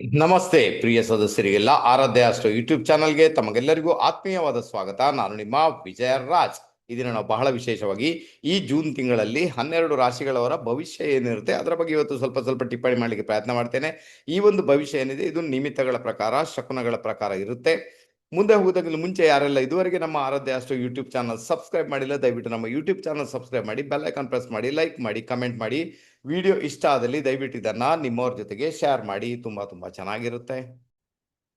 ನಮಸ್ತೆ, ಪ್ರಿಯ ಸದಸ್ಯರಿಗೆಲ್ಲ ಆರಾಧ್ಯ ಅಷ್ಟು ಯೂಟ್ಯೂಬ್ ಚಾನಲ್ಗೆ ತಮಗೆಲ್ಲರಿಗೂ ಆತ್ಮೀಯವಾದ ಸ್ವಾಗತ. ನಾನು ನಿಮ್ಮ ವಿಜಯ ರಾಜ್. ಇದನ್ನ ನಾವು ಬಹಳ ವಿಶೇಷವಾಗಿ ಈ ಜೂನ್ ತಿಂಗಳಲ್ಲಿ ಹನ್ನೆರಡು ರಾಶಿಗಳವರ ಭವಿಷ್ಯ ಏನಿರುತ್ತೆ, ಅದರ ಬಗ್ಗೆ ಇವತ್ತು ಸ್ವಲ್ಪ ಸ್ವಲ್ಪ ಟಿಪ್ಪಣಿ ಮಾಡಲಿಕ್ಕೆ ಪ್ರಯತ್ನ ಮಾಡ್ತೇನೆ. ಈ ಒಂದು ಭವಿಷ್ಯ ಏನಿದೆ, ಇದು ನಿಮಿತ್ತಗಳ ಪ್ರಕಾರ, ಶಕುನಗಳ ಪ್ರಕಾರ ಇರುತ್ತೆ. ಮುಂದೆ ಹೋಗೋದಕ್ಕಿಂತ ಮುಂಚೆ ಯಾರೆಲ್ಲ ಇದುವರೆಗೆ ನಮ್ಮ ಆರಾಧ್ಯ ಅಷ್ಟು ಯೂಟ್ಯೂಬ್ ಚಾನಲ್ ಸಬ್ಸ್ಕ್ರೈಬ್ ಮಾಡಿಲ್ಲ, ದಯವಿಟ್ಟು ನಮ್ಮ ಯೂಟ್ಯೂಬ್ ಚಾನಲ್ ಸಬ್ಸ್ಕ್ರೈಬ್ ಮಾಡಿ, ಬೆಲ್ ಐಕಾನ್ ಪ್ರೆಸ್ ಮಾಡಿ, ಲೈಕ್ ಮಾಡಿ, ಕಮೆಂಟ್ ಮಾಡಿ. ವಿಡಿಯೋ ಇಷ್ಟ ಆದಲ್ಲಿ ದಯವಿಟ್ಟು ಇದನ್ನ ನಿಮ್ಮವ್ರ ಜೊತೆಗೆ ಶೇರ್ ಮಾಡಿ, ತುಂಬಾ ತುಂಬಾ ಚೆನ್ನಾಗಿರುತ್ತೆ.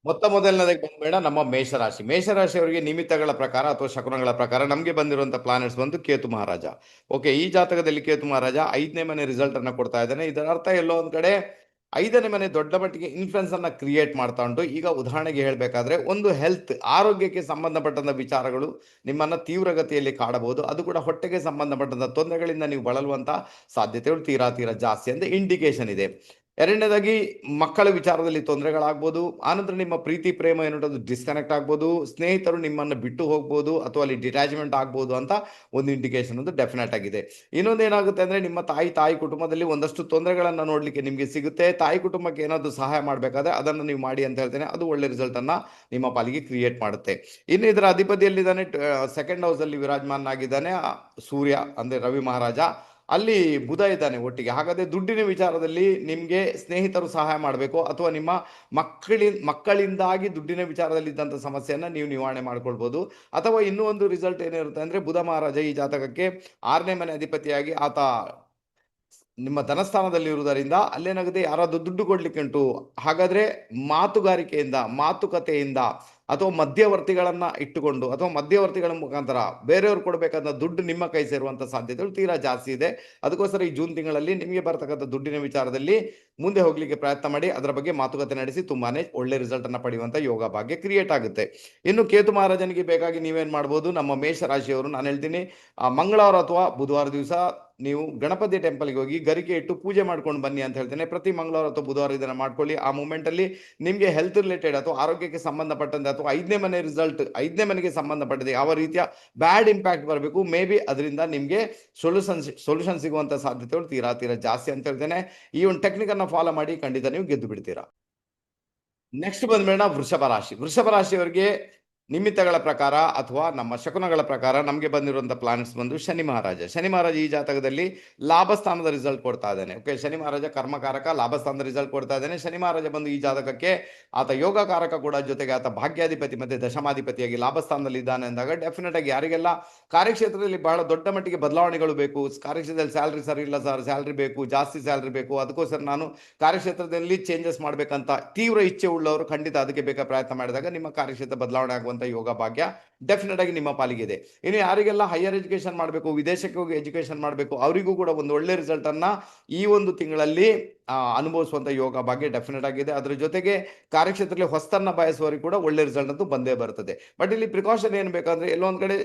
ಮೊತ್ತ ಮೊದಲನೇದಕ್ಕೆ ಬಂದ್ಬೇಡ ನಮ್ಮ ಮೇಷರಾಶಿ. ಮೇಷರಾಶಿಯವರಿಗೆ ನಿಮಿತ್ತಗಳ ಪ್ರಕಾರ ಅಥವಾ ಶಕುನಗಳ ಪ್ರಕಾರ ನಮಗೆ ಬಂದಿರುವಂಥ ಪ್ಲಾನೆಟ್ಸ್ ಬಂದು ಕೇತು ಮಹಾರಾಜ. ಓಕೆ ಈ ಜಾತಕದಲ್ಲಿ ಕೇತು ಮಹಾರಾಜ ಐದನೇ ಮನೆ ರಿಸಲ್ಟ್ ಅನ್ನ ಕೊಡ್ತಾ ಇದ್ದಾನೆ. ಇದರ ಅರ್ಥ ಎಲ್ಲೋ ಒಂದು ಕಡೆ ಐದನೇ ಮನೆ ದೊಡ್ಡ ಮಟ್ಟಿಗೆ ಇನ್ಫ್ಲುಯೆನ್ಸ್ ಅನ್ನ ಕ್ರಿಯೇಟ್ ಮಾಡ್ತಾ ಉಂಟು. ಈಗ ಉದಾಹರಣೆಗೆ ಹೇಳಬೇಕಾದ್ರೆ ಒಂದು ಹೆಲ್ತ್ ಆರೋಗ್ಯಕ್ಕೆ ಸಂಬಂಧಪಟ್ಟಂತ ವಿಚಾರಗಳು ನಿಮ್ಮನ್ನ ತೀವ್ರಗತಿಯಲ್ಲಿ ಕಾಡಬಹುದು. ಅದು ಕೂಡ ಹೊಟ್ಟೆಗೆ ಸಂಬಂಧಪಟ್ಟಂತ ತೊಂದರೆಗಳಿಂದ ನೀವು ಬಳಲುವಂತ ಸಾಧ್ಯತೆಗಳು ತೀರಾ ತೀರಾ ಜಾಸ್ತಿ ಅಂತ ಇಂಡಿಕೇಶನ್ ಇದೆ. ಎರಡನೇದಾಗಿ, ಮಕ್ಕಳ ವಿಚಾರದಲ್ಲಿ ತೊಂದರೆಗಳಾಗ್ಬೋದು. ಆನಂತರ ನಿಮ್ಮ ಪ್ರೀತಿ, ಪ್ರೇಮ ಏನುಂಟು ಡಿಸ್ಕನೆಕ್ಟ್ ಆಗ್ಬೋದು. ಸ್ನೇಹಿತರು ನಿಮ್ಮನ್ನು ಬಿಟ್ಟು ಹೋಗ್ಬೋದು ಅಥವಾ ಅಲ್ಲಿ ಡಿಟ್ಯಾಚ್ಮೆಂಟ್ ಆಗ್ಬೋದು ಅಂತ ಒಂದು ಇಂಡಿಕೇಶನ್ ಒಂದು ಡೆಫಿನೆಟ್ ಆಗಿದೆ. ಇನ್ನೊಂದು ಏನಾಗುತ್ತೆ ಅಂದರೆ, ನಿಮ್ಮ ತಾಯಿ ತಾಯಿ ಕುಟುಂಬದಲ್ಲಿ ಒಂದಷ್ಟು ತೊಂದರೆಗಳನ್ನು ನೋಡಲಿಕ್ಕೆ ನಿಮಗೆ ಸಿಗುತ್ತೆ. ತಾಯಿ ಕುಟುಂಬಕ್ಕೆ ಏನಾದರೂ ಸಹಾಯ ಮಾಡಬೇಕಾದ್ರೆ ಅದನ್ನು ನೀವು ಮಾಡಿ ಅಂತ ಹೇಳ್ತೇನೆ. ಅದು ಒಳ್ಳೆ ರಿಸಲ್ಟನ್ನು ನಿಮ್ಮ ಪಾಲಿಗೆ ಕ್ರಿಯೇಟ್ ಮಾಡುತ್ತೆ. ಇನ್ನು ಇದರ ಅಧಿಪತಿಯಲ್ಲಿದ್ದಾನೆ ಸೆಕೆಂಡ್ ಹೌಸಲ್ಲಿ ಆ, ಸೂರ್ಯ, ಅಂದರೆ ರವಿ ಮಹಾರಾಜ. ಅಲ್ಲಿ ಬುಧ ಇದ್ದಾನೆ ಒಟ್ಟಿಗೆ. ಹಾಗಾದ್ರೆ ದುಡ್ಡಿನ ವಿಚಾರದಲ್ಲಿ ನಿಮ್ಗೆ ಸ್ನೇಹಿತರು ಸಹಾಯ ಮಾಡಬೇಕು ಅಥವಾ ನಿಮ್ಮ ಮಕ್ಕಳಿ, ಮಕ್ಕಳಿಂದಾಗಿ ದುಡ್ಡಿನ ವಿಚಾರದಲ್ಲಿ ಇದ್ದಂಥ ಸಮಸ್ಯೆಯನ್ನು ನೀವು ನಿವಾರಣೆ ಮಾಡ್ಕೊಳ್ಬೋದು. ಅಥವಾ ಇನ್ನೂ ಒಂದು ರಿಸಲ್ಟ್ ಏನಿರುತ್ತೆ ಅಂದ್ರೆ ಬುಧ ಮಹಾರಾಜ ಈ ಜಾತಕಕ್ಕೆ ಆರನೇ ಮನೆ ಅಧಿಪತಿಯಾಗಿ ಆತ ನಿಮ್ಮ ಧನಸ್ಥಾನದಲ್ಲಿ ಇರುವುದರಿಂದ ಅಲ್ಲೇನಾಗುತ್ತೆ ಯಾರಾದರೂ ದುಡ್ಡು ಕೊಡ್ಲಿಕ್ಕೆ ಉಂಟು ಹಾಗಾದ್ರೆ ಮಾತುಗಾರಿಕೆಯಿಂದ, ಮಾತುಕತೆಯಿಂದ ಅಥವಾ ಮಧ್ಯವರ್ತಿಗಳನ್ನು ಇಟ್ಟುಕೊಂಡು ಅಥವಾ ಮಧ್ಯವರ್ತಿಗಳ ಮುಖಾಂತರ ಬೇರೆಯವ್ರು ಕೊಡಬೇಕಾದ ದುಡ್ಡು ನಿಮ್ಮ ಕೈ ಸೇರುವಂಥ ಸಾಧ್ಯತೆಗಳು ತೀರಾ ಜಾಸ್ತಿ ಇದೆ. ಅದಕ್ಕೋಸ್ಕರ ಈ ಜೂನ್ ತಿಂಗಳಲ್ಲಿ ನಿಮಗೆ ಬರತಕ್ಕಂಥ ದುಡ್ಡಿನ ವಿಚಾರದಲ್ಲಿ ಮುಂದೆ ಹೋಗಲಿಕ್ಕೆ ಪ್ರಯತ್ನ ಮಾಡಿ, ಅದರ ಬಗ್ಗೆ ಮಾತುಕತೆ ನಡೆಸಿ ತುಂಬಾನೇ ಒಳ್ಳೆ ರಿಸಲ್ಟ್ ಪಡೆಯುವಂಥ ಯೋಗ ಭಾಗ್ಯ ಕ್ರಿಯೇಟ್ ಆಗುತ್ತೆ. ಇನ್ನು ಕೇತು ಮಹಾರಾಜನಿಗೆ ಬೇಕಾಗಿ ನೀವೇನು ಮಾಡ್ಬೋದು, ನಮ್ಮ ಮೇಷ ರಾಶಿಯವರು ನಾನು ಹೇಳ್ತೀನಿ ಮಂಗಳವಾರ ಅಥವಾ ಬುಧವಾರ ದಿವಸ ನೀವು ಗಣಪತಿ ಟೆಂಪಲ್ಗೆ ಹೋಗಿ ಗರಿಕೆ ಇಟ್ಟು ಪೂಜೆ ಮಾಡ್ಕೊಂಡು ಬನ್ನಿ ಅಂತ ಹೇಳ್ತೇನೆ. ಪ್ರತಿ ಮಂಗಳವಾರ ಅಥವಾ ಬುಧವಾರ ಇದನ್ನು ಮಾಡ್ಕೊಳ್ಳಿ. ಆ ಮೂಮೆಂಟ್ ಅಲ್ಲಿ ನಿಮ್ಗೆ ಹೆಲ್ತ್ ರಿಲೇಟೆಡ್ ಅಥವಾ ಆರೋಗ್ಯಕ್ಕೆ ಸಂಬಂಧಪಟ್ಟಂತೆ ಅಥವಾ ಐದನೇ ಮನೆ ರಿಸಲ್ಟ್ ಐದನೇ ಮನೆಗೆ ಸಂಬಂಧಪಟ್ಟಿದೆ ಯಾವ ರೀತಿಯ ಬ್ಯಾಡ್ ಇಂಪ್ಯಾಕ್ಟ್ ಬರಬೇಕು ಮೇ ಬಿ ಅದರಿಂದ ನಿಮಗೆ ಸೊಲ್ಯೂಷನ್ ಸೊಲ್ಯೂಷನ್ ಸಿಗುವಂತ ಸಾಧ್ಯತೆಗಳು ತೀರಾ ತೀರಾ ಜಾಸ್ತಿ ಅಂತ ಹೇಳ್ತೇನೆ. ಈ ಒಂದು ಟೆಕ್ನಿಕ್ ಅನ್ನ ಫಾಲೋ ಮಾಡಿ ಖಂಡಿತ ನೀವು ಗೆದ್ದು ಬಿಡ್ತೀರಾ. ನೆಕ್ಸ್ಟ್ ಬಂದ್ಮೇಲೆ ವೃಷಭ ರಾಶಿ. ವೃಷಭ ರಾಶಿಯವರಿಗೆ ನಿಮಿತ್ತಗಳ ಪ್ರಕಾರ ಅಥವಾ ನಮ್ಮ ಶಕುನಗಳ ಪ್ರಕಾರ ನಮಗೆ ಬಂದಿರುವಂಥ ಪ್ಲಾನೆಟ್ಸ್ ಬಂದು ಶನಿ ಮಹಾರಾಜ. ಶನಿ ಮಹಾರಾಜ ಈ ಜಾತಕದಲ್ಲಿ ಲಾಭಸ್ಥಾನದ ರಿಸಲ್ಟ್ ಕೊಡ್ತಾ ಇದ್ದಾನೆ. ಓಕೆ ಶನಿ ಮಹಾರಾಜ ಕರ್ಮಕಾರಕ, ಲಾಭಸ್ಥಾನದ ರಿಸಲ್ಟ್ ಕೊಡ್ತಾ ಇದ್ದಾನೆ. ಶನಿ ಮಹಾರಾಜ ಬಂದು ಈ ಜಾತಕಕ್ಕೆ ಆತ ಯೋಗಕಾರಕ ಕೂಡ ಜೊತೆಗೆ ಆತ ಭಾಗ್ಯಾಧಿಪತಿ ಮತ್ತು ದಶಮಾಧಿಪತಿಯಾಗಿ ಲಾಭಸ್ಥಾನದಲ್ಲಿ ಇದ್ದಾನೆ ಅಂದಾಗ ಡೆಫಿನೆಟ್ ಆಗಿ ಯಾರಿಗೆಲ್ಲ ಕಾರ್ಯಕ್ಷೇತ್ರದಲ್ಲಿ ಬಹಳ ದೊಡ್ಡ ಮಟ್ಟಿಗೆ ಬದಲಾವಣೆಗಳು ಬೇಕು, ಕಾರ್ಯಕ್ಷೇತ್ರದಲ್ಲಿ ಸ್ಯಾಲ್ರಿ ಸರಿ ಇಲ್ಲ ಸರ್ ಸ್ಯಾಲ್ರಿ ಬೇಕು, ಜಾಸ್ತಿ ಸ್ಯಾಲ್ರಿ ಬೇಕು, ಅದಕ್ಕೋಸ್ಕರ ನಾನು ಕಾರ್ಯಕ್ಷೇತ್ರದಲ್ಲಿ ಚೇಂಜಸ್ ಮಾಡಬೇಕಂತ ತೀವ್ರ ಇಚ್ಛೆ ಉಳ್ಳವರು ಖಂಡಿತ ಅದಕ್ಕೆ ಬೇಕಾದ ಪ್ರಯತ್ನ ಮಾಡಿದಾಗ ನಿಮ್ಮ ಕಾರ್ಯಕ್ಷೇತ್ರ ಬದಲಾವಣೆ ಆಗುವಂತ ಯೋಗ ಭಾಗ್ಯ ಡೆಫಿನೆಟ್ ಆಗಿ ನಿಮ್ಮ ಪಾಲಿಗೆ ಇದೆ ಇನ್ನು ಯಾರಿಗೆಲ್ಲ ಹೈಯರ್ ಎಜುಕೇಶನ್ ಮಾಡಬೇಕು, ವಿದೇಶಕ್ಕೆ ಹೋಗಿ ಎಜುಕೇಶನ್ ಮಾಡಬೇಕು, ಅವರಿಗೂ ಕೂಡ ಒಂದು ಒಳ್ಳೆ ರಿಸಲ್ಟ್ ಅನ್ನ ಈ ಒಂದು ತಿಂಗಳಲ್ಲಿ ಆ, ಅನುಭವಿಸುವಂತ ಯೋಗ ಭಾಗ್ಯ ಡೆಫಿನೆಟ್ ಆಗಿದೆ. ಅದರ ಜೊತೆಗೆ ಕಾರ್ಯಕ್ಷೇತ್ರದಲ್ಲಿ ಹೊಸ್ತನ್ನ ಬಯಸುವವರಿಗೆ ಕೂಡ ಒಳ್ಳೆ ರಿಸಲ್ಟ್ ಅಂತೂ ಬಂದೇ ಬರ್ತದೆ. ಬಟ್ ಇಲ್ಲಿ ಪ್ರಿಕಾಷನ್ ಏನು ಬೇಕಂದ್ರೆ ಎಲ್ಲೊಂದು ಕಡೆ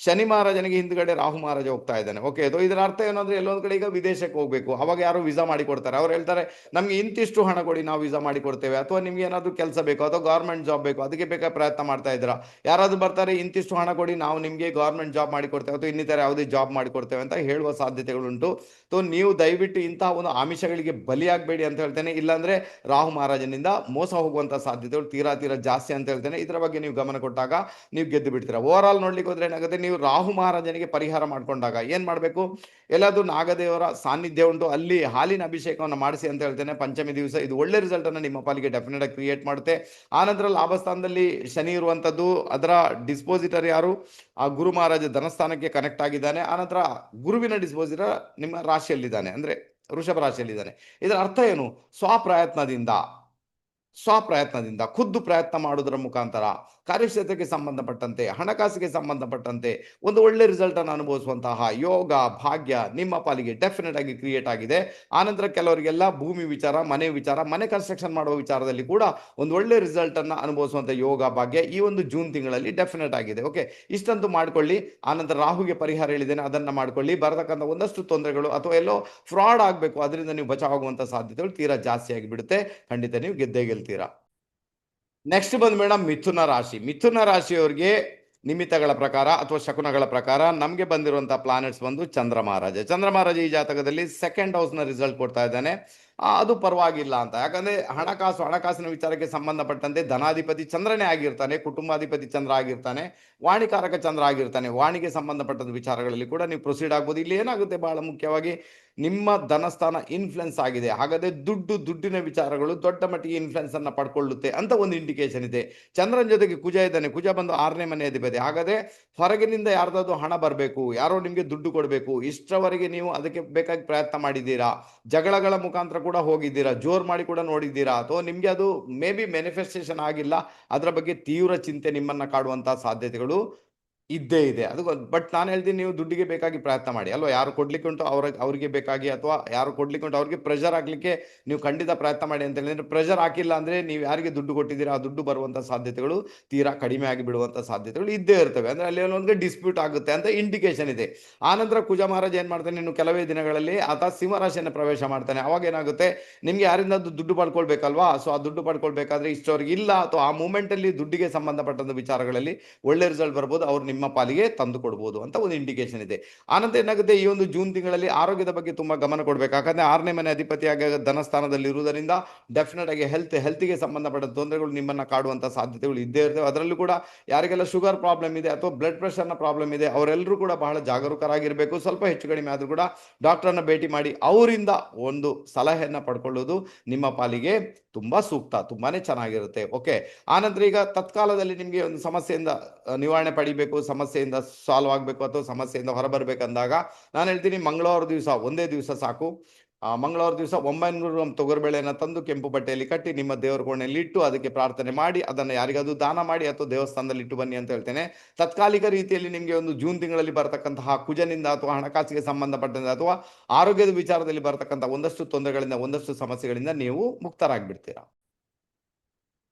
ಶನಿ ಮಹಾರಾಜನಿಗೆ ಹಿಂದ್ಗಡೆ ರಾಹು ಮಹಾರಾಜ ಹೋಗ್ತಾ ಇದ್ದಾನೆ. ಓಕೆ ಇದು ಇದರ ಅರ್ಥ ಏನಂದ್ರೆ ಎಲ್ಲೊಂದು ಕಡೆ ಈಗ ವಿದೇಶಕ್ಕೆ ಹೋಗ್ಬೇಕು. ಅವಾಗ ಯಾರು ವೀಸಾ ಮಾಡಿ ಕೊಡ್ತಾರೆ. ಅವ್ರು ಹೇಳ್ತಾರೆ ನಮ್ಗೆ ಇಂತಿಷ್ಟು ಹಣ ಕೊಡಿ ನಾವು ವೀಸಾ ಮಾಡಿ ಕೊಡ್ತೇವೆ. ಅಥವಾ ನಿಮ್ಗೆ ಏನಾದರೂ ಕೆಲಸ ಬೇಕು ಅಥವಾ ಗೌರ್ಮೆಂಟ್ ಜಾಬ್ ಬೇಕು ಅದಕ್ಕೆ ಬೇಕಾದ ಪ್ರಯತ್ನ ಮಾಡ್ತಾ ಇದ್ದೀರಾ? ಯಾರಾದರೂ ಬರ್ತಾರೆ ಇಂತಿಷ್ಟು ಹಣ ಕೊಡಿ ನಾವು ನಿಮಗೆ ಗೌರ್ಮೆಂಟ್ ಜಾಬ್ ಮಾಡಿ ಕೊಡ್ತೇವೆ. ಅಥವಾ ಇನ್ನಿತರ ಯಾವುದೇ ಜಾಬ್ ಮಾಡಿ ಕೊಡ್ತೇವೆ ಅಂತ ಹೇಳುವ ಸಾಧ್ಯತೆಗಳುಂಟು. ಸೊ ನೀವು ದಯವಿಟ್ಟು ಇಂತಹ ಒಂದು ಆಮಿಷಗಳಿಗೆ ಬಲಿಯಾಗಬೇಡಿ ಅಂತ ಹೇಳ್ತೇನೆ. ಇಲ್ಲಾಂದ್ರೆ ರಾಹು ಮಹಾರಾಜನಿಂದ ಮೋಸ ಹೋಗುವಂತ ಸಾಧ್ಯತೆಗಳು ತೀರಾ ತೀರಾ ಜಾಸ್ತಿ ಅಂತ ಹೇಳ್ತೇನೆ. ಇದರ ಬಗ್ಗೆ ನೀವು ಗಮನ ಕೊಟ್ಟಾಗ ನೀವು ಗೆದ್ದು ಬಿಡ್ತೀರಾ. ಓವರ್ ಆಲ್ ನೋಡ್ಲಿಕ್ಕೆ ಹೋದ್ರೆ ಏನಾಗುತ್ತೆ? ನೀವು ರಾಹು ಮಹಾರಾಜನಿಗೆ ಪರಿಹಾರ ಮಾಡ್ಕೊಂಡಾಗ ಏನ್ ಮಾಡ್ಬೇಕು? ಎಲ್ಲಾದ್ರೂ ನಾಗದೇವರ ಸಾನ್ನಿಧ್ಯ ಉಂಟು. ಅಲ್ಲಿ ಹಾಲಿನ ಅಭಿಷೇಕವನ್ನು ಮಾಡಿಸಿ ಅಂತ ಹೇಳ್ತೇನೆ. ಪಂಚಮಿ ದಿವಸ ಇದು ಒಳ್ಳೆ ರಿಸಲ್ಟ್ ಅನ್ನ ನಿಮ್ಮ ಪಾಲಿಗೆ ಡೆಫಿನೆಟ್ ಆಗಿ ಕ್ರಿಯೇಟ್ ಮಾಡುತ್ತೆ. ಆನಂತರ ಲಾಭಸ್ಥಾನದಲ್ಲಿ ಶನಿ ಇರುವಂತದ್ದು, ಅದರ ಡಿಸ್ಪೋಸಿಟರ್ ಯಾರು? ಆ ಗುರು ಮಹಾರಾಜ ಧನಸ್ಥಾನಕ್ಕೆ ಕನೆಕ್ಟ್ ಆಗಿದ್ದಾನೆ. ಆನಂತರ ಗುರುವಿನ ಡಿಸ್ಪೋಸಿಟರ್ ನಿಮ್ಮ ರಾಶಿಯಲ್ಲಿದ್ದಾನೆ. ಅಂದ್ರೆ ವೃಷಭ ರಾಶಿಯಲ್ಲಿದ್ದಾನೆ ಇದರ ಅರ್ಥ ಏನು? ಸ್ವಪ್ರಯತ್ನದಿಂದ ಸ್ವಪ್ರಯತ್ನದಿಂದ ಖುದ್ದು ಪ್ರಯತ್ನ ಮಾಡುವುದರ ಮುಖಾಂತರ ಕಾರ್ಯಕ್ಷೇತ್ರಕ್ಕೆ ಸಂಬಂಧಪಟ್ಟಂತೆ, ಹಣಕಾಸಿಗೆ ಸಂಬಂಧಪಟ್ಟಂತೆ ಒಂದು ಒಳ್ಳೆ ರಿಸಲ್ಟನ್ನು ಅನುಭವಿಸುವಂತಹ ಯೋಗ, ಭಾಗ್ಯ ನಿಮ್ಮ ಪಾಲಿಗೆ ಡೆಫಿನೆಟ್ ಆಗಿ ಕ್ರಿಯೇಟ್ ಆಗಿದೆ. ಆನಂತರ ಕೆಲವರಿಗೆಲ್ಲ ಭೂಮಿ ವಿಚಾರ, ಮನೆ ವಿಚಾರ, ಮನೆ ಕನ್ಸ್ಟ್ರಕ್ಷನ್ ಮಾಡುವ ವಿಚಾರದಲ್ಲಿ ಕೂಡ ಒಂದು ಒಳ್ಳೆ ರಿಸಲ್ಟನ್ನು ಅನುಭವಿಸುವಂಥ ಯೋಗ, ಭಾಗ್ಯ ಈ ಒಂದು ಜೂನ್ ತಿಂಗಳಲ್ಲಿ ಡೆಫಿನೆಟ್ ಆಗಿದೆ. ಓಕೆ ಇಷ್ಟಂತೂ ಮಾಡ್ಕೊಳ್ಳಿ. ಆನಂತರ ರಾಹುಗೆ ಪರಿಹಾರ ಹೇಳಿದ್ದೇನೆ, ಅದನ್ನ ಮಾಡ್ಕೊಳ್ಳಿ. ಬರತಕ್ಕಂಥ ಒಂದಷ್ಟು ತೊಂದರೆಗಳು ಅಥವಾ ಎಲ್ಲೋ ಫ್ರಾಡ್ ಆಗಬೇಕು, ಅದರಿಂದ ನೀವು ಬಚಾವಾಗುವಂಥ ಸಾಧ್ಯತೆಗಳು ತೀರಾ ಜಾಸ್ತಿ ಆಗಿಬಿಡುತ್ತೆ. ಖಂಡಿತ ನೀವು ಗೆದ್ದೇ ಗೆಲ್ತೀರಾ. ನೆಕ್ಸ್ಟ್ ಬಂದ ಮೇಡಮ್ ಮಿಥುನ ರಾಶಿ. ಮಿಥುನ ರಾಶಿಯವರಿಗೆ ನಿಮಿತ್ತಗಳ ಪ್ರಕಾರ ಅಥವಾ ಶಕುನಗಳ ಪ್ರಕಾರ ನಮಗೆ ಬಂದಿರುವಂತಹ ಪ್ಲಾನೆಟ್ಸ್ ಬಂದು ಚಂದ್ರ ಮಹಾರಾಜ. ಚಂದ್ರ ಮಹಾರಾಜ ಈ ಜಾತಕದಲ್ಲಿ ಸೆಕೆಂಡ್ ಹೌಸ್ನ ರಿಸಲ್ಟ್ ಕೊಡ್ತಾ ಇದ್ದಾನೆ. ಅದು ಪರವಾಗಿಲ್ಲ ಅಂತ. ಯಾಕಂದ್ರೆ ಹಣಕಾಸು, ಹಣಕಾಸಿನ ವಿಚಾರಕ್ಕೆ ಸಂಬಂಧಪಟ್ಟಂತೆ ಧನಾಧಿಪತಿ ಚಂದ್ರನೇ ಆಗಿರ್ತಾನೆ, ಕುಟುಂಬಾಧಿಪತಿ ಚಂದ್ರ ಆಗಿರ್ತಾನೆ, ವಾಣಿಕಾರಕ ಚಂದ್ರ ಆಗಿರ್ತಾನೆ. ವಾಣಿಗೆ ಸಂಬಂಧಪಟ್ಟಂತ ವಿಚಾರಗಳಲ್ಲಿ ಕೂಡ ನೀವು ಪ್ರೊಸೀಡ್ ಆಗ್ಬೋದು. ಇಲ್ಲಿ ಏನಾಗುತ್ತೆ ಬಹಳ ಮುಖ್ಯವಾಗಿ ನಿಮ್ಮ ಧನಸ್ಥಾನ ಇನ್ಫ್ಲುಯೆನ್ಸ್ ಆಗಿದೆ. ಹಾಗಾದ್ರೆ ದುಡ್ಡು, ದುಡ್ಡಿನ ವಿಚಾರಗಳು ದೊಡ್ಡ ಮಟ್ಟಿಗೆ ಇನ್ಫ್ಲುಯೆನ್ಸ್ ಅನ್ನು ಪಡ್ಕೊಳ್ಳುತ್ತೆ ಅಂತ ಒಂದು ಇಂಡಿಕೇಶನ್ ಇದೆ. ಚಂದ್ರನ ಜೊತೆಗೆ ಕುಜ ಇದ್ದಾನೆ. ಕುಜ ಬಂದು ಆರನೇ ಮನೆ ಅಧಿಪತಿ. ಹಾಗಾದ್ರೆ ಹೊರಗಿನಿಂದ ಯಾರ್ದಾದ್ರು ಹಣ ಬರಬೇಕು. ಯಾರೋ ನಿಮಗೆ ದುಡ್ಡು ಕೊಡಬೇಕು. ಇಷ್ಟರವರೆಗೆ ನೀವು ಅದಕ್ಕೆ ಬೇಕಾಗಿ ಪ್ರಯತ್ನ ಮಾಡಿದ್ದೀರಾ? ಜಗಳಗಳ ಮುಖಾಂತರ ಕೂಡ ಹೋಗಿದ್ದೀರಾ? ಜೋರ್ ಮಾಡಿ ಕೂಡ ನೋಡಿದ್ದೀರಾ? ಅಥವಾ ನಿಮಗೆ ಅದು ಮೇ ಬಿ ಮ್ಯಾನಿಫೆಸ್ಟೇಷನ್ ಆಗಿಲ್ಲ. ಅದರ ಬಗ್ಗೆ ತೀವ್ರ ಚಿಂತೆ ನಿಮ್ಮನ್ನು ಕಾಡುವಂತಹ ಸಾಧ್ಯತೆಗಳು ಇದ್ದೇ ಇದೆ. ಅದು ಬಟ್ ನಾನು ಹೇಳ್ತೀನಿ ನೀವು ದುಡ್ಡಿಗೆ ಬೇಕಾಗಿ ಪ್ರಯತ್ನ ಮಾಡಿ. ಅಲ್ವಾ? ಯಾರು ಕೊಡ್ಲಿಕ್ಕೆ ಉಂಟು ಅವ್ರ, ಅವರಿಗೆ ಬೇಕಾಗಿ ಅಥವಾ ಯಾರು ಕೊಡ್ಲಿಕ್ಕೆ ಉಂಟು ಅವ್ರಿಗೆ ಪ್ರೆಷರ್ ಹಾಕ್ಲಿಕ್ಕೆ ನೀವು ಖಂಡಿತ ಪ್ರಯತ್ನ ಮಾಡಿ ಅಂತ ಹೇಳಿದ್ರೆ ಪ್ರೆಷರ್ ಹಾಕಿಲ್ಲ ಅಂದ್ರೆ ನೀವು ಯಾರಿಗೆ ದುಡ್ಡು ಕೊಟ್ಟಿದ್ದೀರಾ? ಆ ದುಡ್ಡು ಬರುವಂತ ಸಾಧ್ಯತೆಗಳು ತೀರಾ ಕಡಿಮೆ ಆಗಿ ಬಿಡುವಂತ ಸಾಧ್ಯತೆಗಳು ಇದ್ದೇ ಇರ್ತವೆ. ಅಂದ್ರೆ ಅಲ್ಲಿ ಒಂದು ಡಿಸ್ಪ್ಯೂಟ್ ಆಗುತ್ತೆ ಅಂತ ಇಂಡಿಕೇಶನ್ ಇದೆ. ಆನಂತರ ಕುಜ ಮಹಾರಾಜ ಏನ್ ಮಾಡ್ತಾನೆ? ಇನ್ನು ಕೆಲವೇ ದಿನಗಳಲ್ಲಿ ಆತ ಸಿಂಹರಾಶಿಯನ್ನು ಪ್ರವೇಶ ಮಾಡ್ತಾನೆ. ಅವಾಗ ಏನಾಗುತ್ತೆ? ನಿಮ್ಗೆ ಯಾರಿಂದ ದುಡ್ಡು ಪಡ್ಕೊಳ್ಬೇಕಲ್ವಾ? ಸೊ ಆ ದುಡ್ಡು ಪಡ್ಕೊಳ್ಬೇಕಾದ್ರೆ ಇಷ್ಟವರೆಗೆ ಇಲ್ಲ. ಅಥವಾ ಆ ಮೂಮೆಂಟ್ ಅಲ್ಲಿ ದುಡ್ಡಿಗೆ ಸಂಬಂಧಪಟ್ಟಂತ ವಿಚಾರಗಳಲ್ಲಿ ಒಳ್ಳೆ ರಿಸಲ್ಟ್ ಬರ್ಬೋದು. ಅವ್ರು ನಿಮ್ಮ ಪಾಲಿಗೆ ತಂದು ಕೊಡ್ಬೋದು ಅಂತ ಒಂದು ಇಂಡಿಕೇಶನ್ ಇದೆ. ಆನಂತರ ಏನಾಗುತ್ತೆ? ಈ ಒಂದು ಜೂನ್ ತಿಂಗಳಲ್ಲಿ ಆರೋಗ್ಯದ ಬಗ್ಗೆ ತುಂಬಾ ಗಮನ ಕೊಡಬೇಕು. ಯಾಕಂದ್ರೆ ಆರನೇ ಮನೆ ಅಧಿಪತಿಯಾಗಿ ಧನಸ್ಥಾನದಲ್ಲಿ ಇರುವುದರಿಂದ ಡೆಫಿನೆಟ್ ಆಗಿ ಹೆಲ್ತ್ ಹೆಲ್ತ್ಗೆ ಸಂಬಂಧಪಟ್ಟ ತೊಂದರೆಗಳು ನಿಮ್ಮನ್ನ ಕಾಡುವಂತ ಸಾಧ್ಯತೆಗಳು ಇದ್ದೇ ಇರ್ತವೆ. ಅದರಲ್ಲೂ ಕೂಡ ಯಾರಿಗೆಲ್ಲ ಶುಗರ್ ಪ್ರಾಬ್ಲಮ್ ಇದೆ ಅಥವಾ ಬ್ಲಡ್ ಪ್ರೆಷರ್ನ ಪ್ರಾಬ್ಲಮ್ ಇದೆ, ಅವರೆಲ್ಲರೂ ಕೂಡ ಬಹಳ ಜಾಗರೂಕರಾಗಿರ್ಬೇಕು. ಸ್ವಲ್ಪ ಹೆಚ್ಚು ಕಡಿಮೆ ಆದರೂ ಕೂಡ ಡಾಕ್ಟರ್ನ ಭೇಟಿ ಮಾಡಿ ಅವರಿಂದ ಒಂದು ಸಲಹೆಯನ್ನ ಪಡ್ಕೊಳ್ಳೋದು ನಿಮ್ಮ ಪಾಲಿಗೆ ತುಂಬಾ ಸೂಕ್ತ, ತುಂಬಾನೇ ಚೆನ್ನಾಗಿರುತ್ತೆ. ಓಕೆ ಆನಂತರ ಈಗ ತತ್ಕಾಲದಲ್ಲಿ ನಿಮಗೆ ಒಂದು ಸಮಸ್ಯೆಯಿಂದ ನಿವಾರಣೆ ಪಡಿಬೇಕು. ಸಮಸ್ಯೆಯಿಂದ ಸಾಲ್ವ್ ಆಗಬೇಕು ಅಥವಾ ಸಮಸ್ಯೆಯಿಂದ ಹೊರಬರ್ಬೇಕಂದಾಗ ನಾನು ಹೇಳ್ತೀನಿ ಮಂಗಳವಾರ ದಿವಸ ಒಂದೇ ದಿವಸ ಸಾಕು. ಆ, ಮಂಗಳವಾರ ದಿವಸ ಒಂಬೈನೂರು ಗ್ರಾಮ್ ತೊಗರುಬೇಳೆಯನ್ನು ತಂದು ಕೆಂಪು ಬಟ್ಟೆಯಲ್ಲಿ ಕಟ್ಟಿ ನಿಮ್ಮ ದೇವರ ಕೋಣೆಯಲ್ಲಿ ಇಟ್ಟು ಅದಕ್ಕೆ ಪ್ರಾರ್ಥನೆ ಮಾಡಿ ಅದನ್ನು ಯಾರಿಗಾದ್ರೂ ದಾನ ಮಾಡಿ ಅಥವಾ ದೇವಸ್ಥಾನದಲ್ಲಿ ಇಟ್ಟು ಬನ್ನಿ ಅಂತ ಹೇಳ್ತೇನೆ. ತತ್ಕಾಲಿಕ ರೀತಿಯಲ್ಲಿ ನಿಮಗೆ ಒಂದು ಜೂನ್ ತಿಂಗಳಲ್ಲಿ ಬರತಕ್ಕಂತಹ ಕುಜನಿಂದ ಅಥವಾ ಹಣಕಾಸಿಗೆ ಸಂಬಂಧಪಟ್ಟಂತೆ ಅಥವಾ ಆರೋಗ್ಯದ ವಿಚಾರದಲ್ಲಿ ಬರತಕ್ಕಂಥ ಒಂದಷ್ಟು ತೊಂದರೆಗಳಿಂದ ಒಂದಷ್ಟು ಸಮಸ್ಯೆಗಳಿಂದ ನೀವು ಮುಕ್ತರಾಗ್ಬಿಡ್ತೀರಾ.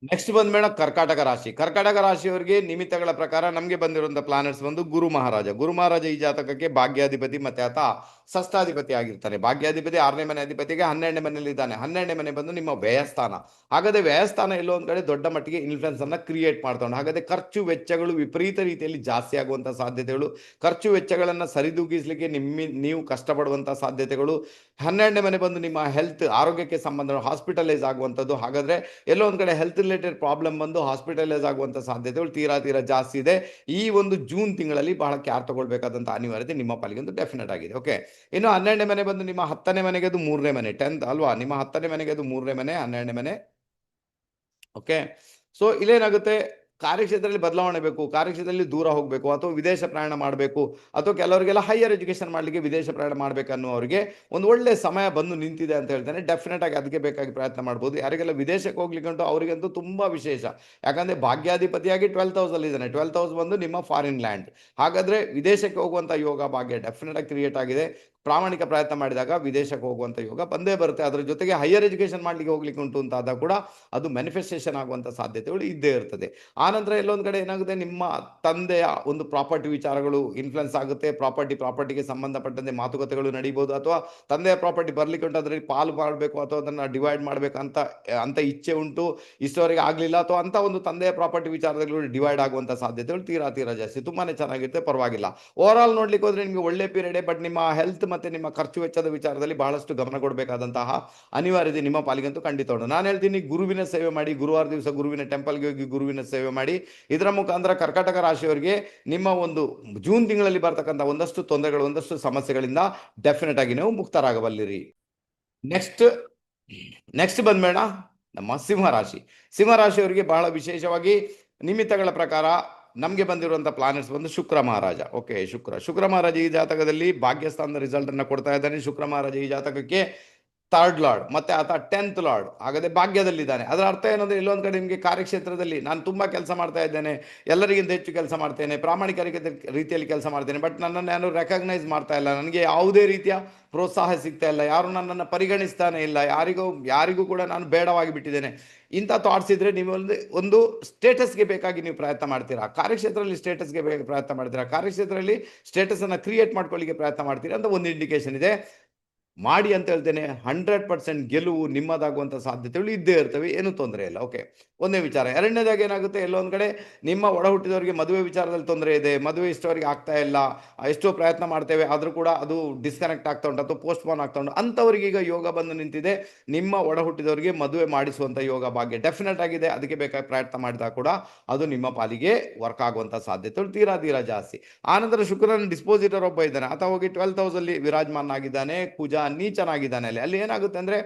ನೆಕ್ಸ್ಟ್ ಬಂದ್ಮೇಡ ಕರ್ಕಾಟಕ ರಾಶಿ. ಕರ್ಕಾಟಕ ರಾಶಿಯವರಿಗೆ ನಿಮಿತ್ತಗಳ ಪ್ರಕಾರ ನಮಗೆ ಬಂದಿರುವಂತಹ ಪ್ಲಾನೆಟ್ಸ್ ಬಂದು ಗುರು ಮಹಾರಾಜ. ಗುರು ಮಹಾರಾಜ ಈ ಜಾತಕಕ್ಕೆ ಭಾಗ್ಯಾಧಿಪತಿ ಮತ್ತೆ ಆತ ಷಷ್ಠಾಧಿಪತಿ ಆಗಿರ್ತಾರೆ ಭಾಗ್ಯಾಧಿಪತಿ ಆರನೇ ಮನೆ ಅಧಿಪತಿಗೆ ಹನ್ನೆರಡನೇ ಮನೆಯಲ್ಲಿ ಇದ್ದಾನೆ. ಹನ್ನೆರಡನೇ ಮನೆ ಬಂದು ನಿಮ್ಮ ವ್ಯಯಸ್ಥಾನ. ಹಾಗಾದ್ರೆ ವ್ಯಯಸ್ಥಾನ ಎಲ್ಲೋ ಒಂದ್ ಕಡೆ ದೊಡ್ಡ ಮಟ್ಟಿಗೆ ಇನ್ಫ್ಲುಯೆನ್ಸ್ ಅನ್ನ ಕ್ರಿಯೇಟ್ ಮಾಡ್ತಾನೆ ಹಾಗಾದ್ರೆ ಖರ್ಚು ವೆಚ್ಚಗಳು ವಿಪರೀತ ರೀತಿಯಲ್ಲಿ ಜಾಸ್ತಿ ಆಗುವಂತಹ ಸಾಧ್ಯತೆಗಳು, ಖರ್ಚು ವೆಚ್ಚಗಳನ್ನ ಸರಿದೂಗಿಸ್ಲಿಕ್ಕೆ ನಿಮ್ಮ, ನೀವು ಕಷ್ಟಪಡುವಂತಹ ಸಾಧ್ಯತೆಗಳು, ಹನ್ನೆರಡನೇ ಮನೆ ಬಂದು ನಿಮ್ಮ ಹೆಲ್ತ್ ಆರೋಗ್ಯಕ್ಕೆ ಸಂಬಂಧ ಹಾಸ್ಪಿಟಲೈಸ್ ಆಗುವಂಥದ್ದು, ಹಾಗಾದ್ರೆ ಎಲ್ಲೋ ಒಂದ್ ಕಡೆ ಹೆಲ್ತ್ ರಿಲೇಟೆಡ್ ಪ್ರಾಬ್ಲಮ್ ಬಂದು ಹಾಸ್ಪಿಟಲೈಸ್ ಆಗುವಂತ ಸಾಧ್ಯತೆಗಳು ತೀರಾ ತೀರಾ ಜಾಸ್ತಿ ಇದೆ. ಈ ಒಂದು ಜೂನ್ ತಿಂಗಳಲ್ಲಿ ಬಹಳ ಕ್ಯಾರ್ ತಗೊಳ್ಬೇಕಾದಂಥ ಅನಿವಾರ್ಯತೆ ನಿಮ್ಮ ಪಾಲಿಗೆ ಒಂದು ಡೆಫಿನೆಟ್ ಆಗಿದೆ. ಓಕೆ ಇನ್ನು ಹನ್ನೆರಡನೇ ಮನೆ ಬಂದು ನಿಮ್ಮ ಹತ್ತನೇ ಮನೆಗೆ ಅದು ಮೂರನೇ ಮನೆ ಟೆಂತ್ ಅಲ್ವಾ? ನಿಮ್ಮ ಹತ್ತನೇ ಮನೆಗೆ ಅದು ಮೂರನೇ ಮನೆ, ಹನ್ನೆರಡನೇ ಮನೆ. Okay so ಇಲ್ಲೇನಾಗುತ್ತೆ? ಕಾರ್ಯಕ್ಷೇತ್ರದಲ್ಲಿ ಬದಲಾವಣೆ ಬೇಕು, ಕಾರ್ಯಕ್ಷೇತ್ರದಲ್ಲಿ ದೂರ ಹೋಗಬೇಕು, ಅಥವಾ ವಿದೇಶ ಪ್ರಯಾಣ ಮಾಡಬೇಕು, ಅಥವಾ ಕೆಲವರಿಗೆಲ್ಲ ಹೈಯರ್ ಎಜುಕೇಶನ್ ಮಾಡಲಿಕ್ಕೆ ವಿದೇಶ ಪ್ರಯಾಣ ಮಾಡಬೇಕು ಅನ್ನೋರಿಗೆ ಒಂದು ಒಳ್ಳೆ ಸಮಯ ಬಂದು ನಿಂತಿದೆ ಅಂತ ಹೇಳ್ತಾನೆ. ಡೆಫಿನೆಟ್ ಆಗಿ ಅದಕ್ಕೆ ಬೇಕಾಗಿ ಪ್ರಯತ್ನ ಮಾಡ್ಬೋದು. ಯಾರಿಗೆಲ್ಲ ವಿದೇಶಕ್ಕೆ ಹೋಗ್ಲಿಕ್ಕೆ ಉಂಟು ಅವರಿಗಂತೂ ತುಂಬ ವಿಶೇಷ. ಯಾಕಂದ್ರೆ ಭಾಗ್ಯಾಧಿಪತಿಯಾಗಿ ಟ್ವೆಲ್ತ್ ಅಲ್ಲಿ ಇದ್ದಾನೆ. ಟ್ವೆಲ್ ಹೌಸ್ ಬಂದು ನಿಮ್ಮ ಫಾರಿನ್ ಲ್ಯಾಂಡ್ ಹಾಗಾದ್ರೆ ವಿದೇಶಕ್ಕೆ ಹೋಗುವಂತ ಯೋಗ ಭಾಗ್ಯ ಡೆಫಿನೆಟ್ ಆಗಿ ಕ್ರಿಯೇಟ್ ಆಗಿದೆ. ಪ್ರಾಮಾಣಿಕ ಪ್ರಯತ್ನ ಮಾಡಿದಾಗ ವಿದೇಶಕ್ಕೆ ಹೋಗುವಂಥ ಯೋಗ ಬಂದೇ ಬರುತ್ತೆ. ಅದರ ಜೊತೆಗೆ ಹೈಯರ್ ಎಜುಕೇಶನ್ ಮಾಡ್ಲಿಕ್ಕೆ ಹೋಗ್ಲಿಕ್ಕೆ ಉಂಟು ಅಂತ ಕೂಡ ಅದು ಮ್ಯಾನಿಫೆಸ್ಟೇಷನ್ ಆಗುವಂಥ ಸಾಧ್ಯತೆಗಳು ಇದ್ದೇ ಇರ್ತದೆ. ಆನಂತರ ಎಲ್ಲೊಂದು ಕಡೆ ಏನಾಗುತ್ತೆ? ನಿಮ್ಮ ತಂದೆಯ ಒಂದು ಪ್ರಾಪರ್ಟಿ ವಿಚಾರಗಳು ಇನ್ಫ್ಲುಯೆನ್ಸ್ ಆಗುತ್ತೆ. ಪ್ರಾಪರ್ಟಿ ಪ್ರಾಪರ್ಟಿಗೆ ಸಂಬಂಧಪಟ್ಟಂತೆ ಮಾತುಕತೆಗಳು ನಡೀಬಹುದು ಅಥವಾ ತಂದೆಯ ಪ್ರಾಪರ್ಟಿ ಬರ್ಲಿಕ್ಕೆ ಉಂಟು, ಅದರಲ್ಲಿ ಪಾಲು ಮಾಡಬೇಕು ಅಥವಾ ಅದನ್ನು ಡಿವೈಡ್ ಮಾಡಬೇಕು ಅಂತ ಇಚ್ಛೆ ಉಂಟು. ಇಷ್ಟವರೆಗೆ ಆಗಲಿಲ್ಲ. ಅಥವಾ ಅಂತ ಒಂದು ತಂದೆಯ ಪ್ರಾಪರ್ಟಿ ವಿಚಾರದಲ್ಲಿ ಡಿವೈಡ್ ಆಗುವಂಥ ಸಾಧ್ಯತೆಗಳು ತೀರಾ ತೀರಾ ಜಾಸ್ತಿ. ತುಂಬಾನೇ ಚೆನ್ನಾಗಿರುತ್ತೆ, ಪರವಾಗಿಲ್ಲ. ಓವರ್ ಆಲ್ ನೋಡ್ಲಿಕ್ಕೆ ಹೋದ್ರೆ ನಿಮಗೆ ಒಳ್ಳೆ ಪೀರಿಯಡ್ ಬಟ್ ನಿಮ್ಮ ಹೆಲ್ತ್ ಮತ್ತೆ ನಿಮ್ಮ ಖರ್ಚು ವೆಚ್ಚದ ವಿಚಾರದಲ್ಲಿ ಬಹಳಷ್ಟು ಗಮನ ಕೊಡಬೇಕಾದಂತಹ ಅನಿವಾರ್ಯತೆ ನಿಮ್ಮ ಪಾಲಿಗಂತೂ ಖಂಡಿತ ಉಂಟು. ನಾನು ಹೇಳ್ತೀನಿ ಗುರುವಿನ ಸೇವೆ ಮಾಡಿ, ಗುರುವಾರ ದಿವಸ ಗುರುವಿನ ಟೆಂಪಲ್ಗೆ ಹೋಗಿ ಗುರುವಿನ ಸೇವೆ ಮಾಡಿ, ಇದರ ಮುಖಾಂತರ ಕರ್ಕಾಟಕ ರಾಶಿಯವರಿಗೆ ನಿಮ್ಮ ಒಂದು ಜೂನ್ ತಿಂಗಳಲ್ಲಿ ಬರ್ತಕ್ಕಂಥ ಒಂದಷ್ಟು ತೊಂದರೆಗಳು, ಒಂದಷ್ಟು ಸಮಸ್ಯೆಗಳಿಂದ ಡೆಫಿನೆಟ್ ಆಗಿ ನೀವು ಮುಕ್ತರಾಗಬಲ್ಲಿರಿ. ನೆಕ್ಸ್ಟ್ ನೆಕ್ಸ್ಟ್ ಬಂದ್ಬೇಡ ನಮ್ಮ ಸಿಂಹರಾಶಿ ಸಿಂಹರಾಶಿಯವರಿಗೆ ಬಹಳ ವಿಶೇಷವಾಗಿ ನಿಮಿತ್ತಗಳ ಪ್ರಕಾರ ನಮಗೆ ಬಂದಿರುವಂಥ ಪ್ಲಾನೆಟ್ಸ್ ಬಂದು ಶುಕ್ರ ಮಹಾರಾಜ. ಓಕೆ ಶುಕ್ರ. ಶುಕ್ರ ಮಹಾರಾಜ ಈ ಜಾತಕದಲ್ಲಿ ಭಾಗ್ಯಸ್ಥಾನದ ರಿಸಲ್ಟನ್ನು ಕೊಡ್ತಾ ಇದ್ದಾನೆ. ಶುಕ್ರ ಮಹಾರಾಜ ಈ ಜಾತಕಕ್ಕೆ ಥರ್ಡ್ ಲಾರ್ಡ್ ಮತ್ತೆ ಆತ ಟೆಂತ್ ಲಾರ್ಡ್ ಹಾಗಾದ್ರೆ ಭಾಗ್ಯದಲ್ಲಿದ್ದಾನೆ. ಅದರ ಅರ್ಥ ಏನಂದ್ರೆ ಇಲ್ಲೊಂದು ಕಡೆ ನಿಮಗೆ ಕಾರ್ಯಕ್ಷೇತ್ರದಲ್ಲಿ ನಾನು ತುಂಬಾ ಕೆಲಸ ಮಾಡ್ತಾ ಇದ್ದೇನೆ, ಎಲ್ಲರಿಗಿಂತ ಹೆಚ್ಚು ಕೆಲಸ ಮಾಡ್ತೇನೆ ಪ್ರಾಮಾಣಿಕ ರೀತಿಯಲ್ಲಿ ಕೆಲಸ ಮಾಡ್ತೇನೆ ಬಟ್ ನನ್ನನ್ನು ಯಾರು ರೆಕಗ್ನೈಸ್ ಮಾಡ್ತಾ ಇಲ್ಲ. ನನಗೆ ಯಾವುದೇ ರೀತಿಯ ಪ್ರೋತ್ಸಾಹ ಸಿಗ್ತಾ ಇಲ್ಲ, ಯಾರು ನನ್ನನ್ನು ಪರಿಗಣಿಸ್ತಾನೆ ಇಲ್ಲ, ಯಾರಿಗೂ ಯಾರಿಗೂ ಕೂಡ ನಾನು ಬೇಡವಾಗಿ ಬಿಟ್ಟಿದ್ದೇನೆ. ಇಂಥ ಥಾಟ್ಸ್ ಇದ್ರೆ ನೀವು ಒಂದು ಒಂದು ಸ್ಟೇಟಸ್ಗೆ ಬೇಕಾಗಿ ನೀವು ಪ್ರಯತ್ನ ಮಾಡ್ತೀರಾ? ಕಾರ್ಯಕ್ಷೇತ್ರದಲ್ಲಿ ಸ್ಟೇಟಸ್ಗೆ ಬೇಕಾಗಿ ಪ್ರಯತ್ನ ಮಾಡ್ತೀರಾ? ಕಾರ್ಯಕ್ಷೇತ್ರದಲ್ಲಿ ಸ್ಟೇಟಸ್ ಅನ್ನ ಕ್ರಿಯೇಟ್ ಮಾಡ್ಕೊಳ್ಳಿಕ್ಕೆ ಪ್ರಯತ್ನ ಮಾಡ್ತೀರಾ ಅಂತ ಒಂದು ಇಂಡಿಕೇಶನ್ ಇದೆ. ಮಾಡಿ ಅಂತ ಹೇಳ್ತೇನೆ ಹಂಡ್ರೆಡ್ ಪರ್ಸೆಂಟ್ ಗೆಲುವು ನಿಮ್ಮದಾಗುವಂಥ ಸಾಧ್ಯತೆಗಳು ಇದ್ದೇ ಇರ್ತವೆ, ಏನೂ ತೊಂದರೆ ಇಲ್ಲ. ಓಕೆ ಒಂದೇ ವಿಚಾರ. ಎರಡನೇದಾಗಿ ಏನಾಗುತ್ತೆ? ಎಲ್ಲೋ ಒಂದು ಕಡೆ ನಿಮ್ಮ ಒಡ ಹುಟ್ಟಿದವರಿಗೆ ಮದುವೆ ವಿಚಾರದಲ್ಲಿ ತೊಂದರೆ ಇದೆ, ಮದುವೆ ಇಷ್ಟವರಿಗೆ ಆಗ್ತಾ ಇಲ್ಲ, ಎಷ್ಟೋ ಪ್ರಯತ್ನ ಮಾಡ್ತೇವೆ, ಆದರೂ ಕೂಡ ಅದು ಡಿಸ್ಕನೆಕ್ಟ್ ಆಗ್ತಾ ಉಂಟು, ಅಥವಾ ಪೋಸ್ಟ್ಪೋನ್ ಆಗ್ತಾ ಉಂಟು. ಅಂಥವ್ರಿಗೆ ಈಗ ಯೋಗ ಬಂದು ನಿಂತಿದೆ. ನಿಮ್ಮ ಒಡ ಹುಟ್ಟಿದವರಿಗೆ ಮದುವೆ ಮಾಡಿಸುವಂಥ ಯೋಗ ಭಾಗ್ಯ ಡೆಫಿನೆಟ್ ಆಗಿದೆ. ಅದಕ್ಕೆ ಬೇಕಾದ ಪ್ರಯತ್ನ ಮಾಡಿದಾಗ ಕೂಡ ಅದು ನಿಮ್ಮ ಪಾಲಿಗೆ ವರ್ಕ್ ಆಗುವಂಥ ಸಾಧ್ಯತೆಗಳು ತೀರಾ ತೀರಾ ಜಾಸ್ತಿ. ಆನಂತರ ಶುಕ್ರನ ಡಿಸ್ಪೋಸಿಟರ್ ಒಬ್ಬ ಇದ್ದಾನೆ. ಅಥವಾ ಹೋಗಿ ಟ್ವೆಲ್ ಹೌಸಲ್ಲಿ ವಿರಾಜಮಾನ ಆಗಿದ್ದಾನೆ ಕುಜ ನೀಚನಾಗಿದ್ದಾನೆ ಅಲ್ಲಿ. ಅಲ್ಲಿ ಏನಾಗುತ್ತೆ ಅಂದರೆ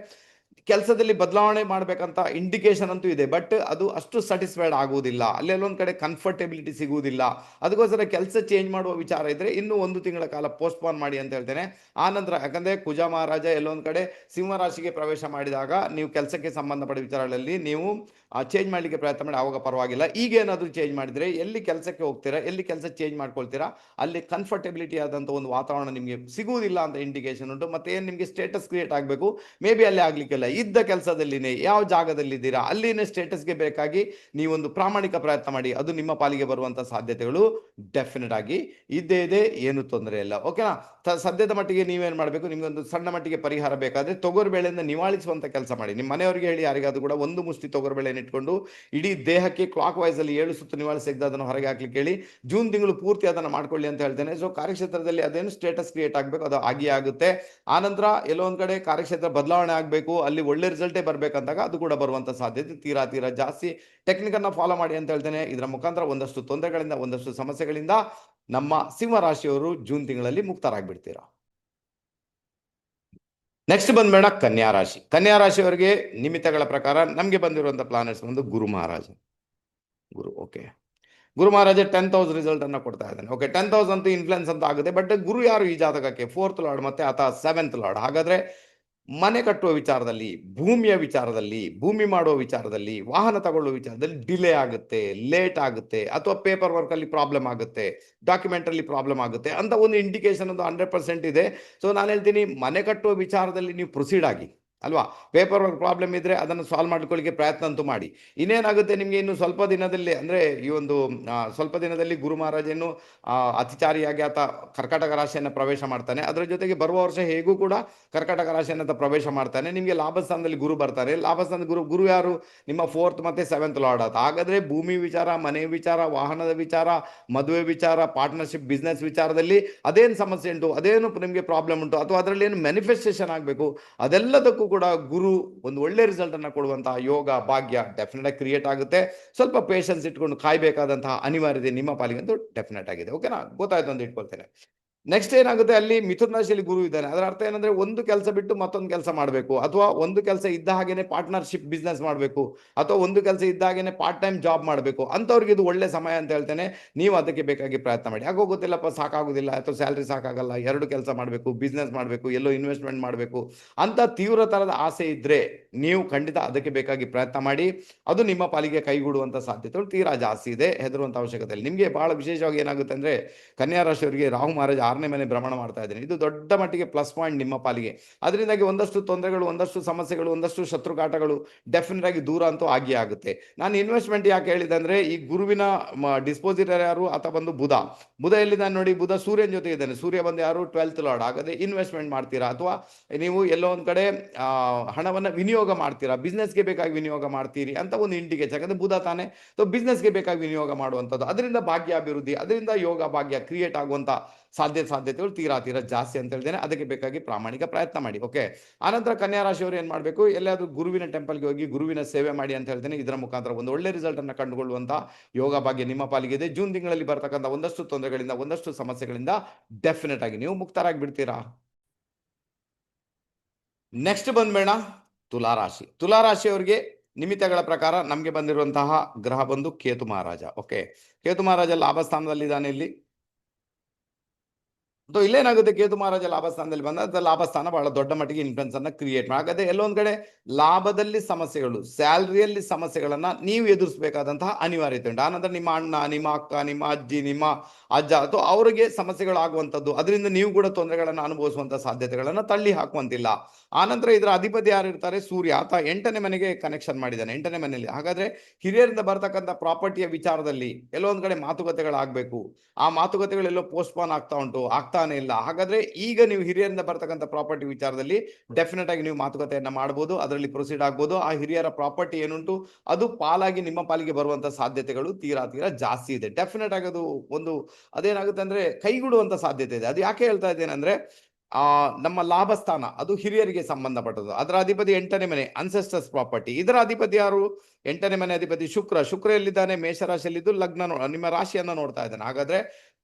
ಕೆಲಸದಲ್ಲಿ ಬದಲಾವಣೆ ಮಾಡಬೇಕಂತ ಇಂಡಿಕೇಶನ್ ಅಂತೂ ಇದೆ. ಬಟ್ ಅದು ಅಷ್ಟು ಸ್ಯಾಟಿಸ್ಫೈಡ್ ಆಗುವುದಿಲ್ಲ. ಅಲ್ಲಿ ಅಲ್ಲೊಂದು ಕಡೆ ಕಂಫರ್ಟೆಬಿಲಿಟಿ ಸಿಗುವುದಿಲ್ಲ. ಅದಕ್ಕೋಸ್ಕರ ಕೆಲಸ ಚೇಂಜ್ ಮಾಡುವ ವಿಚಾರ ಇದ್ರೆ ಇನ್ನೂ ಒಂದು ತಿಂಗಳ ಕಾಲ ಪೋಸ್ಟ್ಪೋನ್ ಮಾಡಿ ಅಂತ ಹೇಳ್ತೇನೆ. ಆ ನಂತರ ಯಾಕಂದ್ರೆ ಕುಜ ಮಹಾರಾಜ ಎಲ್ಲೊಂದು ಕಡೆ ಸಿಂಹರಾಶಿಗೆ ಪ್ರವೇಶ ಮಾಡಿದಾಗ ನೀವು ಕೆಲಸಕ್ಕೆ ಸಂಬಂಧಪಟ್ಟ ವಿಚಾರಗಳಲ್ಲಿ ನೀವು ಚೇಂಜ್ ಮಾಡಲಿಕ್ಕೆ ಪ್ರಯತ್ನ ಮಾಡಿ. ಆವಾಗ ಪರವಾಗಿಲ್ಲ. ಈಗ ಏನಾದರೂ ಚೇಂಜ್ ಮಾಡಿದರೆ ಎಲ್ಲಿ ಕೆಲಸಕ್ಕೆ ಹೋಗ್ತೀರಾ, ಎಲ್ಲಿ ಕೆಲಸ ಚೇಂಜ್ ಮಾಡ್ಕೊಳ್ತೀರಾ, ಅಲ್ಲಿ ಕಂಫರ್ಟೆಬಿಲಿಟಿ ಆದಂಥ ಒಂದು ವಾತಾವರಣ ನಿಮಗೆ ಸಿಗುವುದಿಲ್ಲ ಅಂತ ಇಂಡಿಕೇಶನ್ ಉಂಟು. ಮತ್ತೆ ಏನು ನಿಮಗೆ ಸ್ಟೇಟಸ್ ಕ್ರಿಯೇಟ್ ಆಗಬೇಕು? ಮೇ ಬಿ ಅಲ್ಲಿ ಆಗ್ಲಿಕ್ಕಿಲ್ಲ ಇದ್ದ ಕೆಲಸದಲ್ಲಿನೇ ಯಾವ ಜಾಗದಲ್ಲಿದ್ದೀರಾ, ಅಲ್ಲಿನ ಸ್ಟೇಟಸ್ಗೆ ಬೇಕಾಗಿ ನೀವೊಂದು ಪ್ರಾಮಾಣಿಕ ಪ್ರಯತ್ನ ಮಾಡಿ, ಅದು ನಿಮ್ಮ ಪಾಲಿಗೆ ಬರುವಂಥ ಸಾಧ್ಯತೆಗಳು ಡೆಫಿನೆಟ್ ಆಗಿ ಇದ್ದೇ ಇದೆ, ಏನು ತೊಂದರೆ ಇಲ್ಲ. ಓಕೆನಾ ಸದ್ಯದ ಮಟ್ಟಿಗೆ ನೀವೇನು ಮಾಡಬೇಕು? ನಿಮಗೊಂದು ಸಣ್ಣ ಮಟ್ಟಿಗೆ ಪರಿಹಾರ ಬೇಕಾದ್ರೆ ತೊಗರುಬೇಳೆಯಿಂದ ನಿವಾಳಿಸುವಂಥ ಕೆಲಸ ಮಾಡಿ. ನಿಮ್ಮ ಮನೆಯವರಿಗೆ ಹೇಳಿ ಯಾರಿಗಾದ್ರೂ ಕೂಡ ಒಂದು ಮುಷ್ಟಿ ಬೆಳೆಯನ್ನು ಇಟ್ಕೊಂಡು ಇಡೀ ದೇಹಕ್ಕೆ ಕ್ಲಾಕ್ ಅಲ್ಲಿ ಏಳು ಸುತ್ತು ನಿವಾಳಿಸಿ ತೆಗೆದು ಅದನ್ನು ಹೊರಗೆ ಹಾಕ್ಲಿಕ್ಕೆ ಹೇಳಿ, ಜೂನ್ ತಿಂಗಳು ಪೂರ್ತಿ ಅದನ್ನು ಮಾಡ್ಕೊಳ್ಳಿ ಅಂತ ಹೇಳ್ತೇನೆ. ಸೊ ಕಾರ್ಯಕ್ಷೇತ್ರದಲ್ಲಿ ಅದೇನು ಸ್ಟೇಟಸ್ ಕ್ರಿಯೇಟ್ ಆಗಬೇಕು, ಅದು ಆಗಿಯೇ ಆಗುತ್ತೆ. ಆನಂತರ ಎಲ್ಲೋ ಕಡೆ ಕಾರ್ಯಕ್ಷೇತ್ರ ಬದಲಾವಣೆ ಆಗಬೇಕು ಒಳ್ಳೆ ರಿಸಲ್ಟೇ ಬರಬೇಕಂದಾಗ ಅದು ಕೂಡ ಬರುವಂತ ಸಾಧ್ಯತೆ. ತೀರಾ ತೀರಾ ಜಾಸ್ತಿ ಟೆಕ್ನಿಕನ್ನ ಫಾಲೋ ಮಾಡಿ ಅಂತ ಹೇಳ್ತೇನೆ. ಇದರ ಮುಖಾಂತರ ಒಂದಷ್ಟು ತೊಂದರೆಗಳಿಂದ, ಒಂದಷ್ಟು ಸಮಸ್ಯೆಗಳಿಂದ ನಮ್ಮ ಸಿಂಹ ರಾಶಿಯವರು ಜೂನ್ ತಿಂಗಳಲ್ಲಿ ಮುಕ್ತರಾಗ್ಬಿಡ್ತೀರಾ? ನೆಕ್ಸ್ಟ್ ಬಂದ್ಬೇಡ ಕನ್ಯಾ ರಾಶಿ. ಕನ್ಯಾ ರಾಶಿಯವರಿಗೆ ನಿಮಿತ್ತಗಳ ಪ್ರಕಾರ ನಮಗೆ ಬಂದಿರುವಂತ ಪ್ಲಾನೆಟ್ಸ್ ಒಂದು ಗುರು ಮಹಾರಾಜ. ಗುರು ಓಕೆ ಗುರು ಮಹಾರಾಜ ಟೆನ್ ತೌಸಂಡ್ ರಿಸಲ್ಟ್ ಅನ್ನ ಕೊಡ್ತಾ ಇದ್ದಾನೆ. ಓಕೆ ಟೆನ್ ತೌಸಂಡ್ ಅಂತೂ ಇನ್ಫ್ಲುಯೆನ್ಸ್ ಅಂತ ಆಗುತ್ತೆ ಬಟ್ ಗುರು ಯಾರು ಈ ಜಾತಕಕ್ಕೆ? ಫೋರ್ತ್ ಲಾರ್ಡ್ ಮತ್ತೆ ಆತ ಸೆವೆಂತ್ ಲಾರ್ಡ್ ಹಾಗಾದ್ರೆ ಮನೆ ಕಟ್ಟುವ ವಿಚಾರದಲ್ಲಿ, ಭೂಮಿಯ ವಿಚಾರದಲ್ಲಿ, ಭೂಮಿ ಮಾಡುವ ವಿಚಾರದಲ್ಲಿ, ವಾಹನ ತಗೊಳ್ಳುವ ವಿಚಾರದಲ್ಲಿ ಡಿಲೇ ಆಗುತ್ತೆ ಲೇಟ್ ಆಗುತ್ತೆ ಅಥವಾ ಪೇಪರ್ ವರ್ಕ್ ಅಲ್ಲಿ ಪ್ರಾಬ್ಲಮ್ ಆಗುತ್ತೆ ಡಾಕ್ಯುಮೆಂಟ್ ಅಲ್ಲಿ ಪ್ರಾಬ್ಲಮ್ ಆಗುತ್ತೆ ಅಂತ ಒಂದು ಇಂಡಿಕೇಶನ್ ಒಂದು ಹಂಡ್ರೆಡ್ ಪರ್ಸೆಂಟ್ ಇದೆ. ಸೊ ನಾನು ಹೇಳ್ತೀನಿ ಮನೆ ಕಟ್ಟುವ ವಿಚಾರದಲ್ಲಿ ನೀವು ಪ್ರೊಸೀಡ್ ಆಗಿ. ಅಲ್ವಾ? ಪೇಪರ್ ವರ್ಕ್ ಪ್ರಾಬ್ಲಮ್ ಇದ್ರೆ ಅದನ್ನು ಸಾಲ್ವ್ ಮಾಡ್ಕೊಳ್ಳಿಕ್ಕೆ ಪ್ರಯತ್ನ ಅಂತೂ ಮಾಡಿ. ಇನ್ನೇನಾಗುತ್ತೆ ನಿಮಗೆ ಇನ್ನು ಸ್ವಲ್ಪ ದಿನದಲ್ಲಿ ಅಂದರೆ ಈ ಒಂದು ಸ್ವಲ್ಪ ದಿನದಲ್ಲಿ ಗುರು ಮಹಾರಾಜನು ಅತಿಚಾರಿಯಾಗಿ ಆತ ಕರ್ಕಾಟಕ ರಾಶಿಯನ್ನು ಪ್ರವೇಶ ಮಾಡ್ತಾನೆ. ಅದರ ಜೊತೆಗೆ ಬರುವ ವರ್ಷ ಹೇಗೂ ಕೂಡ ಕರ್ಕಾಟಕ ರಾಶಿಯನ್ನು ಪ್ರವೇಶ ಮಾಡ್ತಾನೆ. ನಿಮಗೆ ಲಾಭಸ್ಥಾನದಲ್ಲಿ ಗುರು ಬರ್ತಾರೆ. ಲಾಭಸ್ಥಾನದ ಗುರು ಗುರು ಯಾರು? ನಿಮ್ಮ ಫೋರ್ತ್ ಮತ್ತು ಸೆವೆಂತ್ ಲಾರ್ಡ್ ಆತ. ಹಾಗಾದರೆ ಭೂಮಿ ವಿಚಾರ, ಮನೆ ವಿಚಾರ, ವಾಹನದ ವಿಚಾರ, ಮದುವೆ ವಿಚಾರ ಪಾರ್ಟ್ನರ್ಶಿಪ್ ಬಿಸ್ನೆಸ್ ವಿಚಾರದಲ್ಲಿ ಅದೇನು ಸಮಸ್ಯೆ ಉಂಟು? ಅದೇನು ನಿಮಗೆ ಪ್ರಾಬ್ಲಮ್ ಉಂಟು? ಅಥವಾ ಅದರಲ್ಲಿ ಏನು ಮ್ಯಾನಿಫೆಸ್ಟೇಷನ್ ಆಗಬೇಕು? ಅದೆಲ್ಲದಕ್ಕೂ ಕೂಡ ಗುರು ಒಂದು ಒಳ್ಳೆ ರಿಸಲ್ಟ್ ಅನ್ನ ಕೊಡುವಂತಹ ಯೋಗ, ಭಾಗ್ಯ ಡೆಫಿನೆಟ್ ಆಗಿ ಕ್ರಿಯೇಟ್ ಆಗುತ್ತೆ. ಸ್ವಲ್ಪ ಪೇಷನ್ಸ್ ಇಟ್ಕೊಂಡು ಕಾಯ್ಬೇಕಾದಂತಹ ಅನಿವಾರ್ಯತೆ ನಿಮ್ಮ ಪಾಲಿಗಂತೂ ಡೆಫಿನೆಟ್ ಆಗಿದೆ. ಓಕೆನಾ ಗೊತ್ತಾಯ್ತು ಅಂತ ಇಟ್ಕೊಳ್ತೇನೆ. ನೆಕ್ಸ್ಟ್ ಏನಾಗುತ್ತೆ? ಅಲ್ಲಿ ಮಿಥುನ ರಾಶಿಯಲ್ಲಿ ಗುರು ಇದ್ದಾನೆ. ಅದರ ಅರ್ಥ ಏನಂದ್ರೆ ಒಂದು ಕೆಲಸ ಬಿಟ್ಟು ಮತ್ತೊಂದು ಕೆಲಸ ಮಾಡಬೇಕು. ಅಥವಾ ಒಂದು ಕೆಲಸ ಇದ್ದ ಹಾಗೇನೆ ಪಾರ್ಟ್ನರ್ಶಿಪ್ ಬಿಸ್ನೆಸ್ ಮಾಡಬೇಕು. ಅಥವಾ ಒಂದು ಕೆಲಸ ಇದ್ದ ಹಾಗೇನೆ ಪಾರ್ಟ್ ಟೈಮ್ ಜಾಬ್ ಮಾಡಬೇಕು. ಅಂಥವ್ರಿಗೆ ಇದು ಒಳ್ಳೆ ಸಮಯ ಅಂತ ಹೇಳ್ತೇನೆ. ನೀವು ಅದಕ್ಕೆ ಬೇಕಾಗಿ ಪ್ರಯತ್ನ ಮಾಡಿ. ಯಾಕೋ ಗೊತ್ತಿಲ್ಲಪ್ಪ, ಸಾಕಾಗೋದಿಲ್ಲ. ಅಥವಾ ಸ್ಯಾಲ್ರಿ ಸಾಕಾಗಲ್ಲ. ಎರಡು ಕೆಲಸ ಮಾಡಬೇಕು ಬಿಸ್ನೆಸ್ ಮಾಡಬೇಕು, ಎಲ್ಲೋ ಇನ್ವೆಸ್ಟ್ಮೆಂಟ್ ಮಾಡಬೇಕು. ಅಂತ ತೀವ್ರ ತರದ ಆಸೆ ಇದ್ರೆ ನೀವು ಖಂಡಿತ ಅದಕ್ಕೆ ಬೇಕಾಗಿ ಪ್ರಯತ್ನ ಮಾಡಿ. ಅದು ನಿಮ್ಮ ಪಾಲಿಗೆ ಕೈಗೂಡುವಂತ ಸಾಧ್ಯತೆಗಳು ತೀರಾ ಜಾಸ್ತಿ ಇದೆ. ಹೆದರುವಂತ ಅವಶ್ಯಕತೆ ಇಲ್ಲ. ನಿಮಗೆ ಬಹಳ ವಿಶೇಷವಾಗಿ ಏನಾಗುತ್ತೆ ಅಂದ್ರೆ, ಕನ್ಯಾ ರಾಶಿಯವರಿಗೆ ರಾಹು ಮಹಾರಾಜ ಆರನೇ ಮನೆ ಭ್ರಮಣ ಮಾಡ್ತಾ ಇದ್ದೀನಿ. ಇದು ದೊಡ್ಡ ಮಟ್ಟಿಗೆ ಪ್ಲಸ್ ಪಾಯಿಂಟ್ ನಿಮ್ಮ ಪಾಲಿಗೆ. ಅದರಿಂದಾಗಿ ಒಂದಷ್ಟು ತೊಂದರೆಗಳು, ಒಂದಷ್ಟು ಸಮಸ್ಯೆಗಳು, ಒಂದಷ್ಟು ಶತ್ರುಘಾಟಗಳು ಡೆಫಿನೆಟ್ ಆಗಿ ದೂರ ಅಂತೂ ಆಗಿಯೇ ಆಗುತ್ತೆ. ನಾನು ಇನ್ವೆಸ್ಟ್ಮೆಂಟ್ ಯಾಕೆ ಹೇಳಿದೆ ಅಂದ್ರೆ, ಈ ಗುರುವಿನ ಡಿಸ್ಪೋಸಿಟರ್ ಯಾರು ಅಥವಾ ಬಂದು ಬುಧ. ಬುಧ ಎಲ್ಲಿದ್ದಾನೆ ನೋಡಿ, ಬುಧ ಸೂರ್ಯನ ಜೊತೆ ಇದ್ದಾನೆ. ಸೂರ್ಯ ಬಂದು ಯಾರು? ಟ್ವೆಲ್ತ್ ಲಾರ್ಡ್ ಆಗದೆ ಇನ್ವೆಸ್ಟ್ಮೆಂಟ್ ಮಾಡ್ತೀರಾ? ಅಥವಾ ನೀವು ಎಲ್ಲೋ ಒಂದು ಕಡೆ ಹಣವನ್ನು ವಿನಿಯೋಗ ಮಾಡ್ತೀರಾ? ಬಿಸ್ನೆಸ್ಗೆ ಬೇಕಾಗಿ ವಿನಿಯೋಗ ಮಾಡ್ತೀರಿ? ಅಂತ ಒಂದು ಇಂಡಿಕೇಶನ್ ಯಾಕಂದ್ರೆ ಬುಧ ತಾನೆ ಸೊ ಬಿಸ್ನೆಸ್ಗೆ ಬೇಕಾಗಿ ವಿನಿಯೋಗ ಮಾಡುವಂಥದ್ದು. ಅದರಿಂದ ಭಾಗ್ಯ ಅಭಿವೃದ್ಧಿ ಅದರಿಂದ ಯೋಗ ಭಾಗ್ಯ ಕ್ರಿಯೇಟ್ ಆಗುವಂತ ಸಾಧ್ಯ ಸಾಧ್ಯತೆಗಳು ತೀರಾ ತೀರಾ ಜಾಸ್ತಿ ಅಂತ ಹೇಳ್ತೇನೆ ಅದಕ್ಕೆ ಬೇಕಾಗಿ ಪ್ರಾಮಾಣಿಕ ಪ್ರಯತ್ನ ಮಾಡಿ, ಓಕೆ? ಆನಂತರ ಕನ್ಯಾ ರಾಶಿಯವರು ಏನು ಮಾಡಬೇಕು? ಎಲ್ಲಾದ್ರೂ ಗುರುವಿನ ಟೆಂಪಲ್ಗೆ ಹೋಗಿ ಗುರುವಿನ ಸೇವೆ ಮಾಡಿ ಅಂತ ಹೇಳ್ತೇನೆ ಇದರ ಮುಖಾಂತರ ಒಂದು ಒಳ್ಳೆ ರಿಸಲ್ಟ್ ಕಂಡುಕೊಳ್ಳುವಂಥ ಯೋಗ ಭಾಗ್ಯ ನಿಮ್ಮ ಪಾಲಿಗೆ ಇದೆ. ಜೂನ್ ತಿಂಗಳಲ್ಲಿ ಬರ್ತಕ್ಕಂಥ ಒಂದಷ್ಟು ತೊಂದರೆಗಳಿಂದ, ಒಂದಷ್ಟು ಸಮಸ್ಯೆಗಳಿಂದ ಡೆಫಿನೆಟ್ ಆಗಿ ನೀವು ಮುಕ್ತರಾಗಿ ಬಿಡ್ತೀರಾ ನೆಕ್ಸ್ಟ್ ಬಂದ್ಬೇಡ ತುಲಾರಾಶಿ ತುಲಾರಾಶಿಯವರಿಗೆ ನಿಮಿತ್ತಗಳ ಪ್ರಕಾರ ನಮಗೆ ಬಂದಿರುವಂತಹ ಗ್ರಹ ಬಂದು ಕೇತು ಮಹಾರಾಜ, ಓಕೆ? ಕೇತು ಮಹಾರಾಜ ಲಾಭಸ್ಥಾನದಲ್ಲಿದ್ದಾನೆ ಇಲ್ಲಿ. ಸೊ ಇಲ್ಲೇನಾಗುತ್ತೆ ಕೇತು ಮಹಾರಾಜ ಲಾಭಸ್ಥಾನದಲ್ಲಿ ಬಂದ ಲಾಭಸ್ಥಾನ ಬಹಳ ದೊಡ್ಡ ಮಟ್ಟಿಗೆ ಇನ್ಫ್ಲುಯೆನ್ಸ್ ಅನ್ನ ಕ್ರಿಯೇಟ್ ಮಾಡಿ ಹಾಗಾದ್ರೆ ಎಲ್ಲೊಂದ್ ಕಡೆ ಲಾಭದಲ್ಲಿ ಸಮಸ್ಯೆಗಳು ಸ್ಯಾಲ್ರಿಯಲ್ಲಿ ಸಮಸ್ಯೆಗಳನ್ನ ನೀವು ಎದುರಿಸಬೇಕಾದಂತಹ ಅನಿವಾರ್ಯತೆ ಉಂಟು. ಆನಂತರ ನಿಮ್ಮ ಅಣ್ಣ, ನಿಮ್ಮ ಅಕ್ಕ, ನಿಮ್ಮ ಅಜ್ಜಿ, ನಿಮ್ಮ ಅಜ್ಜ ಅಥವಾ ಅವರಿಗೆ ಸಮಸ್ಯೆಗಳು ಆಗುವಂಥದ್ದು ಅದರಿಂದ ನೀವು ಕೂಡ ತೊಂದರೆಗಳನ್ನು ಅನುಭವಿಸುವಂತಹ ಸಾಧ್ಯತೆಗಳನ್ನ ತಳ್ಳಿ ಹಾಕುವಂತಿಲ್ಲ. ಆನಂತರ ಇದರ ಅಧಿಪತಿ ಯಾರಿರ್ತಾರೆ ಸೂರ್ಯ. ಆತ ಎಂಟನೇ ಮನೆಗೆ ಕನೆಕ್ಷನ್ ಮಾಡಿದ್ದಾನೆ, ಎಂಟನೇ ಮನೆಯಲ್ಲಿ. ಹಾಗಾದ್ರೆ ಹಿರಿಯರಿಂದ ಬರ್ತಕ್ಕಂಥ ಪ್ರಾಪರ್ಟಿಯ ವಿಚಾರದಲ್ಲಿ ಎಲ್ಲೊಂದ್ ಕಡೆ ಮಾತುಕತೆಗಳಾಗಬೇಕು. ಆ ಮಾತುಕತೆಗಳೆಲ್ಲೋ ಪೋಸ್ಟ್ಪೋನ್ ಆಗ್ತಾ ಉಂಟು. ಆಗ್ತಾನೆ ಇಲ್ಲ. ಹಾಗಾದ್ರೆ ಈಗ ನೀವು ಹಿರಿಯರಿಂದ ಬರ್ತಕ್ಕಂಥ ಪ್ರಾಪರ್ಟಿ ವಿಚಾರದಲ್ಲಿ ಡೆಫಿನೆಟ್ ಆಗಿ ನೀವು ಮಾತುಕತೆಯನ್ನ ಮಾಡಬಹುದು ಅದರಲ್ಲಿ ಪ್ರೊಸೀಡ್ ಆಗ್ಬೋದು. ಆ ಹಿರಿಯರ ಪ್ರಾಪರ್ಟಿ ಏನುಂಟು, ಅದು ಪಾಲಾಗಿ ನಿಮ್ಮ ಪಾಲಿಗೆ ಬರುವಂತ ಸಾಧ್ಯತೆಗಳು ತೀರಾ ತೀರಾ ಜಾಸ್ತಿ ಇದೆ. ಡೆಫಿನೆಟ್ ಆಗಿ ಅದು ಒಂದು ಅದೇನಾಗುತ್ತೆ ಅಂದ್ರೆ ಕೈಗೂಡುವಂತ ಸಾಧ್ಯತೆ ಇದೆ. ಅದು ಯಾಕೆ ಹೇಳ್ತಾ ಇದ್ದೇನೆ ಆ, ನಮ್ಮ ಲಾಭಸ್ಥಾನ, ಅದು ಹಿರಿಯರಿಗೆ ಸಂಬಂಧಪಟ್ಟದ್ದು. ಅದರ ಅಧಿಪತಿ ಎಂಟನೇ ಮನೆ ಅನ್ಸೆಸ್ಟರ್ಸ್ ಪ್ರಾಪರ್ಟಿ ಇದರ ಅಧಿಪತಿ ಯಾರು? ಎಂಟನೇ ಮನೆ ಅಧಿಪತಿ ಶುಕ್ರ. ಶುಕ್ರ ಎಲ್ಲಿದ್ದಾನೆ? ಮೇಷರಾಶಿಯಲ್ಲಿದ್ದು ಲಗ್ನ ನಿಮ್ಮ ರಾಶಿಯನ್ನ ನೋಡ್ತಾ ಇದ್ದಾನೆ. ಹಾಗಾದ್ರೆ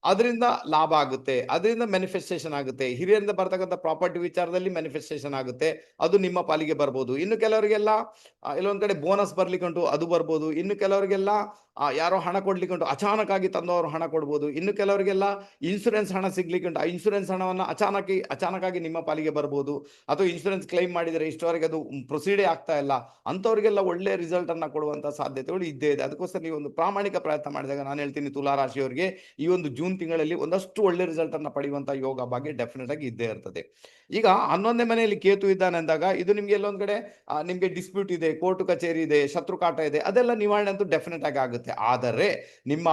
ಅದರಿಂದ ಲಾಭ ಆಗುತ್ತೆ, ಅದರಿಂದ ಮ್ಯಾನಿಫೆಸ್ಟೇಷನ್ ಆಗುತ್ತೆ. ಹಿರಿಯರಿಂದ ಬರ್ತಕ್ಕಂಥ ಪ್ರಾಪರ್ಟಿ ವಿಚಾರದಲ್ಲಿ ಮ್ಯಾನಿಫೆಸ್ಟೇಷನ್ ಆಗುತ್ತೆ. ಅದು ನಿಮ್ಮ ಪಾಲಿಗೆ ಬರ್ಬೋದು. ಇನ್ನು ಕೆಲವರಿಗೆಲ್ಲ ಇಲ್ಲೊಂದು ಕಡೆ ಬೋನಸ್ ಬರ್ಲಿಕ್ಕುಂಟು, ಅದು ಬರ್ಬೋದು. ಇನ್ನು ಕೆಲವರಿಗೆಲ್ಲ ಯಾರೋ ಹಣ ಕೊಡ್ಲಿಕ್ಕೆ ಉಂಟು ಅಚಾನಕ್ ಆಗಿ ತಂದವರು ಹಣ ಕೊಡ್ಬೋದು. ಇನ್ನು ಕೆಲವರಿಗೆಲ್ಲ ಇನ್ಸೂರೆನ್ಸ್ ಹಣ ಸಿಗ್ಲಿಕ್ಕೆ ಉಂಟು ಆ ಇನ್ಸೂರೆನ್ಸ್ ಹಣವನ್ನು ಅಚಾನಕ್ ಅಚಾನಕ್ ಆಗಿ ನಿಮ್ಮ ಪಾಲಿಗೆ ಬರ್ಬೋದು. ಅಥವಾ ಇನ್ಸೂರೆನ್ಸ್ ಕ್ಲೈಮ್ ಮಾಡಿದರೆ ಇಷ್ಟವರೆಗೆ ಅದು ಪ್ರೊಸೀಡೇ ಆಗ್ತಾ ಇಲ್ಲ. ಅಂಥವ್ರಿಗೆಲ್ಲ ಒಳ್ಳೆ ರಿಸಲ್ಟ್ ಅನ್ನ ಕೊಡುವಂತ ಸಾಧ್ಯತೆಗಳು ಇದ್ದೇ ಇದೆ. ಅದಕ್ಕೋಸ್ಕರ ನೀವು ಒಂದು ಪ್ರಾಮಾಣಿಕ ಪ್ರಯತ್ನ ಮಾಡಿದಾಗ ನಾನು ಹೇಳ್ತೀನಿ ತುಲಾ ರಾಶಿಯವರಿಗೆ ಈ ಒಂದು ಜೂನ್ ತಿಂಗಳಲ್ಲಿ ಒಂದಷ್ಟು ಒಳ್ಳೆ ರಿಸಲ್ಟ್ ಅನ್ನ ಪಡೆಯುವಂತ ಯೋಗ ಭಾಗ್ಯ ಡೆಫಿನೆಟ್ ಆಗಿ ಇದ್ದೇ ಇರ್ತದೆ. ಈಗ ಹನ್ನೊಂದನೇ ಮನೆಯಲ್ಲಿ ಕೇತು ಇದ್ದಾನೆ ಅಂದಾಗ ಇದು ನಿಮ್ಗೆ ಎಲ್ಲೊಂದ್ ಕಡೆ ನಿಮ್ಗೆ ಡಿಸ್ಪ್ಯೂಟ್ ಇದೆ ಕೋರ್ಟ್ ಕಚೇರಿ ಇದೆ ಶತ್ರು ಕಾಟ ಇದೆ, ಅದೆಲ್ಲ ನಿವಾರಣೆ ಅಂತೂ ಡೆಫಿನೆಟ್ ಆಗಿ ಆಗುತ್ತೆ. ಆದರೆ ನಿಮ್ಮ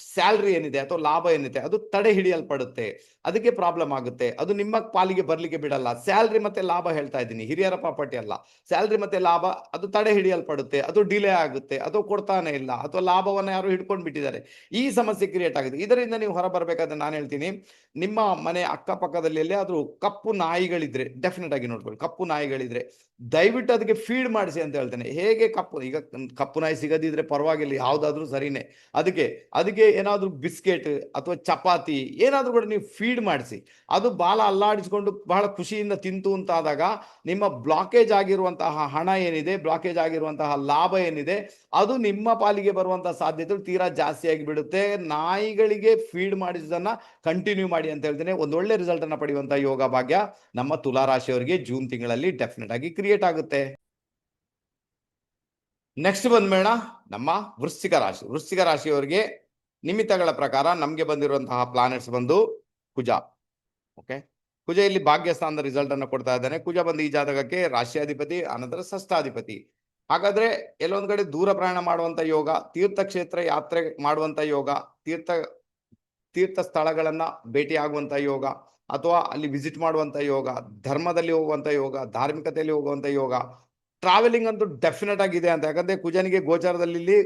ಸ್ಯಾಲ್ರಿ ಏನಿದೆ ಅಥವಾ ಲಾಭ ಏನಿದೆ, ಅದು ತಡೆ ಹಿಡಿಯಲ್ಪಡುತ್ತೆ. ಅದಕ್ಕೆ ಪ್ರಾಬ್ಲಮ್ ಆಗುತ್ತೆ. ಅದು ನಿಮ್ಮ ಪಾಲಿಗೆ ಬರ್ಲಿಕ್ಕೆ ಬಿಡಲ್ಲ. ಸ್ಯಾಲ್ರಿ ಮತ್ತೆ ಲಾಭ ಹೇಳ್ತಾ ಇದ್ದೀನಿ. ಹಿರಿಯರ ಪ್ರಾಪರ್ಟಿ ಅಲ್ಲ. ಸ್ಯಾಲ್ರಿ ಮತ್ತೆ ಲಾಭ, ಅದು ತಡೆ ಹಿಡಿಯಲ್ಪಡುತ್ತೆ. ಅದು ಡಿಲೇ ಆಗುತ್ತೆ. ಅದು ಕೊಡ್ತಾನೆ ಇಲ್ಲ. ಅಥವಾ ಲಾಭವನ್ನು ಯಾರು ಹಿಡ್ಕೊಂಡು ಬಿಟ್ಟಿದ್ದಾರೆ. ಈ ಸಮಸ್ಯೆ ಕ್ರಿಯೇಟ್ ಆಗುತ್ತೆ. ಇದರಿಂದ ನೀವು ಹೊರ ಬರ್ಬೇಕಾದ್ರೆ ನಾನು ಹೇಳ್ತೀನಿ, ನಿಮ್ಮ ಮನೆ ಅಕ್ಕಪಕ್ಕದಲ್ಲಿ ಆದ್ರೂ ಕಪ್ಪು ನಾಯಿಗಳಿದ್ರೆ ಡೆಫಿನೆಟ್ ಆಗಿ ನೋಡ್ಕೊಳ್ಳಿ. ಕಪ್ಪು ನಾಯಿಗಳಿದ್ರೆ ದಯವಿಟ್ಟು ಅದಕ್ಕೆ ಫೀಡ್ ಮಾಡಿಸಿ ಅಂತ ಹೇಳ್ತೇನೆ. ಹೇಗೆ ಕಪ್ಪು? ಈಗ ಕಪ್ಪು ನಾಯಿ ಸಿಗದಿದ್ರೆ ಪರವಾಗಿಲ್ಲ, ಯಾವುದಾದ್ರೂ ಸರಿನೇ. ಅದಕ್ಕೆ ಅದಕ್ಕೆ ಏನಾದರೂ ಬಿಸ್ಕೆಟ್ ಅಥವಾ ಚಪಾತಿ ಏನಾದರೂ ಕೂಡ ನೀವು ಫೀಡ್ ಮಾಡಿಸಿ. ಅದು ಬಾಲ ಅಲ್ಲಾಡಿಸ್ಕೊಂಡು ಬಹಳ ಖುಷಿಯಿಂದ ತಿಂತು ಅಂತಾದಾಗ ನಿಮ್ಮ ಬ್ಲಾಕೇಜ್ ಆಗಿರುವಂತಹ ಹಣ ಏನಿದೆ ಬ್ಲಾಕೇಜ್ ಆಗಿರುವಂತಹ ಲಾಭ ಏನಿದೆ, ಅದು ನಿಮ್ಮ ಪಾಲಿಗೆ ಬರುವಂತಹ ಸಾಧ್ಯತೆಗಳು ತೀರಾ ಜಾಸ್ತಿ ಆಗಿ ಬಿಡುತ್ತೆ ನಾಯಿಗಳಿಗೆ ಫೀಡ್ ಮಾಡಿಸೋದನ್ನ ಕಂಟಿನ್ಯೂ ಮಾಡಿ ಅಂತ ಹೇಳ್ತೇನೆ. ಒಂದು ಒಳ್ಳೆ ರಿಸಲ್ಟ್ ಅನ್ನ ಪಡೆಯುವಂತ ಯೋಗ ಭಾಗ್ಯ ನಮ್ಮ ತುಲಾ ರಾಶಿಯವರಿಗೆ ಜೂನ್ ತಿಂಗಳಲ್ಲಿ ಡೆಫಿನೆಟ್ ಆಗಿ ಕ್ರಿಯೇಟ್ ಆಗುತ್ತೆ. ನೆಕ್ಸ್ಟ್ ಬಂದ್ಬೇಡ ನಮ್ಮ ವೃಶ್ಚಿಕ ರಾಶಿ. ವೃಶ್ಚಿಕ ರಾಶಿಯವರಿಗೆ ನಿಮಿತ್ತಗಳ ಪ್ರಕಾರ ನಮ್ಗೆ ಬಂದಿರುವಂತಹ ಪ್ಲಾನೆಟ್ಸ್ ಬಂದು ಕುಜ. ಓಕೆ ಕುಜ ಇಲ್ಲಿ ಭಾಗ್ಯ ಸ್ಥಾನದ ರಿಸಲ್ಟ್ ಅನ್ನು ಕೊಡ್ತಾ ಇದ್ದಾನೆ. ಕುಜ ಬಂದು ಈ ಜಾತಕಕ್ಕೆ ರಾಶಿಯಾಧಿಪತಿ ಅನಂತರ ಸಷ್ಟಾಧಿಪತಿ ಹಾಗಾದ್ರೆ ಎಲ್ಲೊಂದ್ ಕಡೆ ದೂರ ಪ್ರಯಾಣ ಮಾಡುವಂತ ಯೋಗ ತೀರ್ಥಕ್ಷೇತ್ರ ಯಾತ್ರೆ ಮಾಡುವಂತ ಯೋಗ, ತೀರ್ಥ ತೀರ್ಥ ಸ್ಥಳಗಳನ್ನ ಭೇಟಿ ಆಗುವಂತ ಯೋಗ ಅಥವಾ ಅಲ್ಲಿ ವಿಸಿಟ್ ಮಾಡುವಂಥ ಯೋಗ ಧರ್ಮದಲ್ಲಿ ಹೋಗುವಂಥ ಯೋಗ ಧಾರ್ಮಿಕತೆಯಲ್ಲಿ ಹೋಗುವಂಥ ಯೋಗ ಟ್ರಾವೆಲಿಂಗ್ ಅಂತೂ ಡೆಫಿನೆಟ್ ಆಗಿದೆ ಅಂತ. ಯಾಕಂದ್ರೆ ಕುಜನಿಗೆ ಗೋಚಾರದಲ್ಲಿ ಇಲ್ಲಿ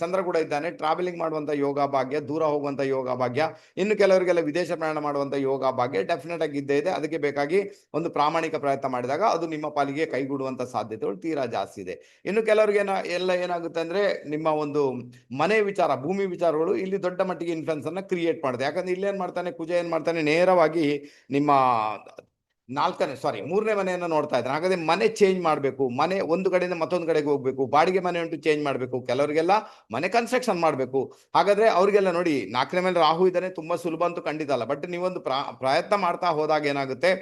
ಚಂದ್ರ ಕೂಡ ಇದ್ದಾನೆ. ಟ್ರಾವೆಲಿಂಗ್ ಮಾಡುವಂತ ಯೋಗ ಭಾಗ್ಯ, ದೂರ ಹೋಗುವಂತ ಯೋಗ ಭಾಗ್ಯ, ಇನ್ನು ಕೆಲವರಿಗೆಲ್ಲ ವಿದೇಶ ಪ್ರಯಾಣ ಮಾಡುವಂತ ಯೋಗ ಭಾಗ್ಯ ಡೆಫಿನೆಟ್ ಆಗಿ ಇದ್ದೇ ಇದೆ. ಅದಕ್ಕೆ ಬೇಕಾಗಿ ಒಂದು ಪ್ರಾಮಾಣಿಕ ಪ್ರಯತ್ನ ಮಾಡಿದಾಗ ಅದು ನಿಮ್ಮ ಪಾಲಿಗೆ ಕೈಗೂಡುವಂತ ಸಾಧ್ಯತೆಗಳು ತೀರಾ ಜಾಸ್ತಿ ಇದೆ. ಇನ್ನು ಕೆಲವರಿಗೆ ಎಲ್ಲ ಏನಾಗುತ್ತೆ ಅಂದ್ರೆ ನಿಮ್ಮ ಒಂದು ಮನೆ ವಿಚಾರ, ಭೂಮಿ ವಿಚಾರಗಳು ಇಲ್ಲಿ ದೊಡ್ಡ ಮಟ್ಟಿಗೆ ಇನ್ಫ್ಲುಯೆನ್ಸ್ ಅನ್ನ ಕ್ರಿಯೇಟ್ ಮಾಡಿದೆ ಯಾಕಂದ್ರೆ ಇಲ್ಲಿ ಏನ್ ಮಾಡ್ತಾನೆ, ಕುಜ ಏನ್ ಮಾಡ್ತಾನೆ, ನೇರವಾಗಿ ನಿಮ್ಮ ನಾಲ್ಕನೇ ಸಾರಿ ಮೂರನೇ ಮನೆಯನ್ನು ನೋಡ್ತಾ ಇದ್ದಾರೆ. ಹಾಗಾದ್ರೆ ಮನೆ ಚೇಂಜ್ ಮಾಡಬೇಕು, ಮನೆ ಒಂದು ಕಡೆಯಿಂದ ಮತ್ತೊಂದು ಕಡೆಗೆ ಹೋಗ್ಬೇಕು, ಬಾಡಿಗೆ ಮನೆ ಉಂಟು ಚೇಂಜ್ ಮಾಡಬೇಕು, ಕೆಲವರಿಗೆಲ್ಲ ಮನೆ ಕನ್ಸ್ಟ್ರಕ್ಷನ್ ಮಾಡಬೇಕು. ಹಾಗಾದ್ರೆ ಅವರಿಗೆಲ್ಲ ನೋಡಿ, ನಾಲ್ಕನೇ ಮೇಲೆ ರಾಹು ಇದ್ದಾನೆ, ತುಂಬಾ ಸುಲಭ ಅಂತೂ ಖಂಡಿತ ಅಲ್ಲ. ಬಟ್ ನೀವೊಂದು ಪ್ರಾ, ಪ್ರಯತ್ನ ಮಾಡ್ತಾ ಹೋದಾಗ ಏನಾಗುತ್ತೆ?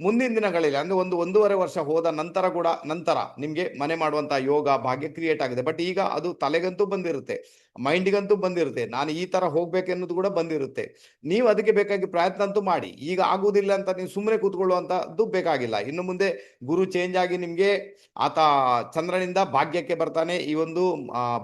ಮುಂದಿನ ದಿನಗಳಲ್ಲಿ, ಅಂದ್ರೆ ಒಂದು ಒಂದೂವರೆ ವರ್ಷ ಹೋದ ನಂತರ ಕೂಡ, ನಂತರ ನಿಮ್ಗೆ ಮನೆ ಮಾಡುವಂತಹ ಯೋಗ, ಭಾಗ್ಯ ಕ್ರಿಯೇಟ್ ಆಗಿದೆ ಬಟ್ ಈಗ ಅದು ತಲೆಗಂತೂ ಬಂದಿರುತ್ತೆ. ಮೈಂಡಿಗಂತೂ ಬಂದಿರುತ್ತೆ. ನಾನು ಈ ತರ ಹೋಗ್ಬೇಕೆನ್ನೋದು ಕೂಡ ಬಂದಿರುತ್ತೆ. ನೀವು ಅದಕ್ಕೆ ಬೇಕಾಗಿ ಪ್ರಯತ್ನ ಅಂತೂ ಮಾಡಿ. ಈಗ ಆಗುವುದಿಲ್ಲ ಅಂತ ನೀವು ಸುಮ್ಮನೆ ಕೂತ್ಕೊಳ್ಳುವಂತದ್ದು ಬೇಕಾಗಿಲ್ಲ. ಇನ್ನು ಮುಂದೆ ಗುರು ಚೇಂಜ್ ಆಗಿ ನಿಮ್ಗೆ ಆತ ಚಂದ್ರನಿಂದ ಭಾಗ್ಯಕ್ಕೆ ಬರ್ತಾನೆ ಈ ಒಂದು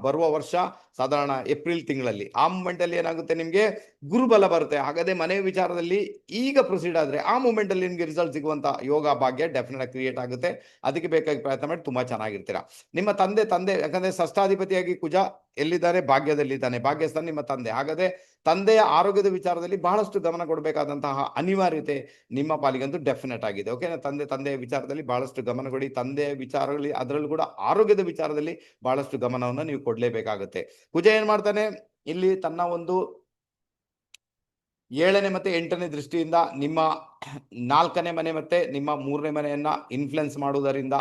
ಬರುವ ವರ್ಷ ಸಾಧಾರಣ ಏಪ್ರಿಲ್ ತಿಂಗಳಲ್ಲಿ. ಆ ಮೂಮೆಂಟ್ ಅಲ್ಲಿ ಏನಾಗುತ್ತೆ ನಿಮ್ಗೆ ಗುರುಬಲ ಬರುತ್ತೆ. ಹಾಗಾದ್ರೆ ಮನೆ ವಿಚಾರದಲ್ಲಿ ಈಗ ಪ್ರೊಸೀಡ್ ಆದ್ರೆ ಆ ಮೂಮೆಂಟ್ ಅಲ್ಲಿ ನಿಮ್ಗೆ ರಿಸಲ್ಟ್ ಸಿಗುವಂತ ಯೋಗ ಭಾಗ್ಯ ಡೆಫಿನೆಟ್ ಕ್ರಿಯೇಟ್ ಆಗುತ್ತೆ. ಅದಕ್ಕೆ ಬೇಕಾಗಿ ಪ್ರಯತ್ನ ಮಾಡಿ ತುಂಬಾ ಚೆನ್ನಾಗಿರ್ತೀರಾ. ನಿಮ್ಮ ತಂದೆ ತಂದೆ ಯಾಕಂದ್ರೆ ಸಷ್ಟಾಧಿಪತಿಯಾಗಿ ಕುಜ ಎಲ್ಲಿದ್ದಾರೆ? ಭಾಗ್ಯದಲ್ಲಿದ್ದಾನೆ. ಭಾಗ್ಯಸ್ಥಾನ ನಿಮ್ಮ ತಂದೆ. ಹಾಗಾದ್ರೆ ತಂದೆಯ ಆರೋಗ್ಯದ ವಿಚಾರದಲ್ಲಿ ಬಹಳಷ್ಟು ಗಮನ ಕೊಡಬೇಕಾದಂತಹ ಅನಿವಾರ್ಯತೆ ನಿಮ್ಮ ಪಾಲಿಗಂತೂ ಡೆಫಿನೆಟ್ ಆಗಿದೆ. ಓಕೆನಾ ತಂದೆ, ತಂದೆಯ ವಿಚಾರದಲ್ಲಿ ಬಹಳಷ್ಟು ಗಮನ ಕೊಡಿ ತಂದೆಯ ವಿಚಾರಗಳಲ್ಲಿ, ಅದರಲ್ಲೂ ಕೂಡ ಆರೋಗ್ಯದ ವಿಚಾರದಲ್ಲಿ ಬಹಳಷ್ಟು ಗಮನವನ್ನು ನೀವು ಕೊಡಲೇಬೇಕಾಗುತ್ತೆ. ಪೂಜೆ ಏನ್ ಮಾಡ್ತಾನೆ? ಇಲ್ಲಿ ತನ್ನ ಒಂದು ಏಳನೇ ಮತ್ತೆ ಎಂಟನೇ ದೃಷ್ಟಿಯಿಂದ ನಿಮ್ಮ ನಾಲ್ಕನೇ ಮನೆ ಮತ್ತೆ ನಿಮ್ಮ ಮೂರನೇ ಮನೆಯನ್ನ ಇನ್ಫ್ಲುಯೆನ್ಸ್ ಮಾಡುವುದರಿಂದ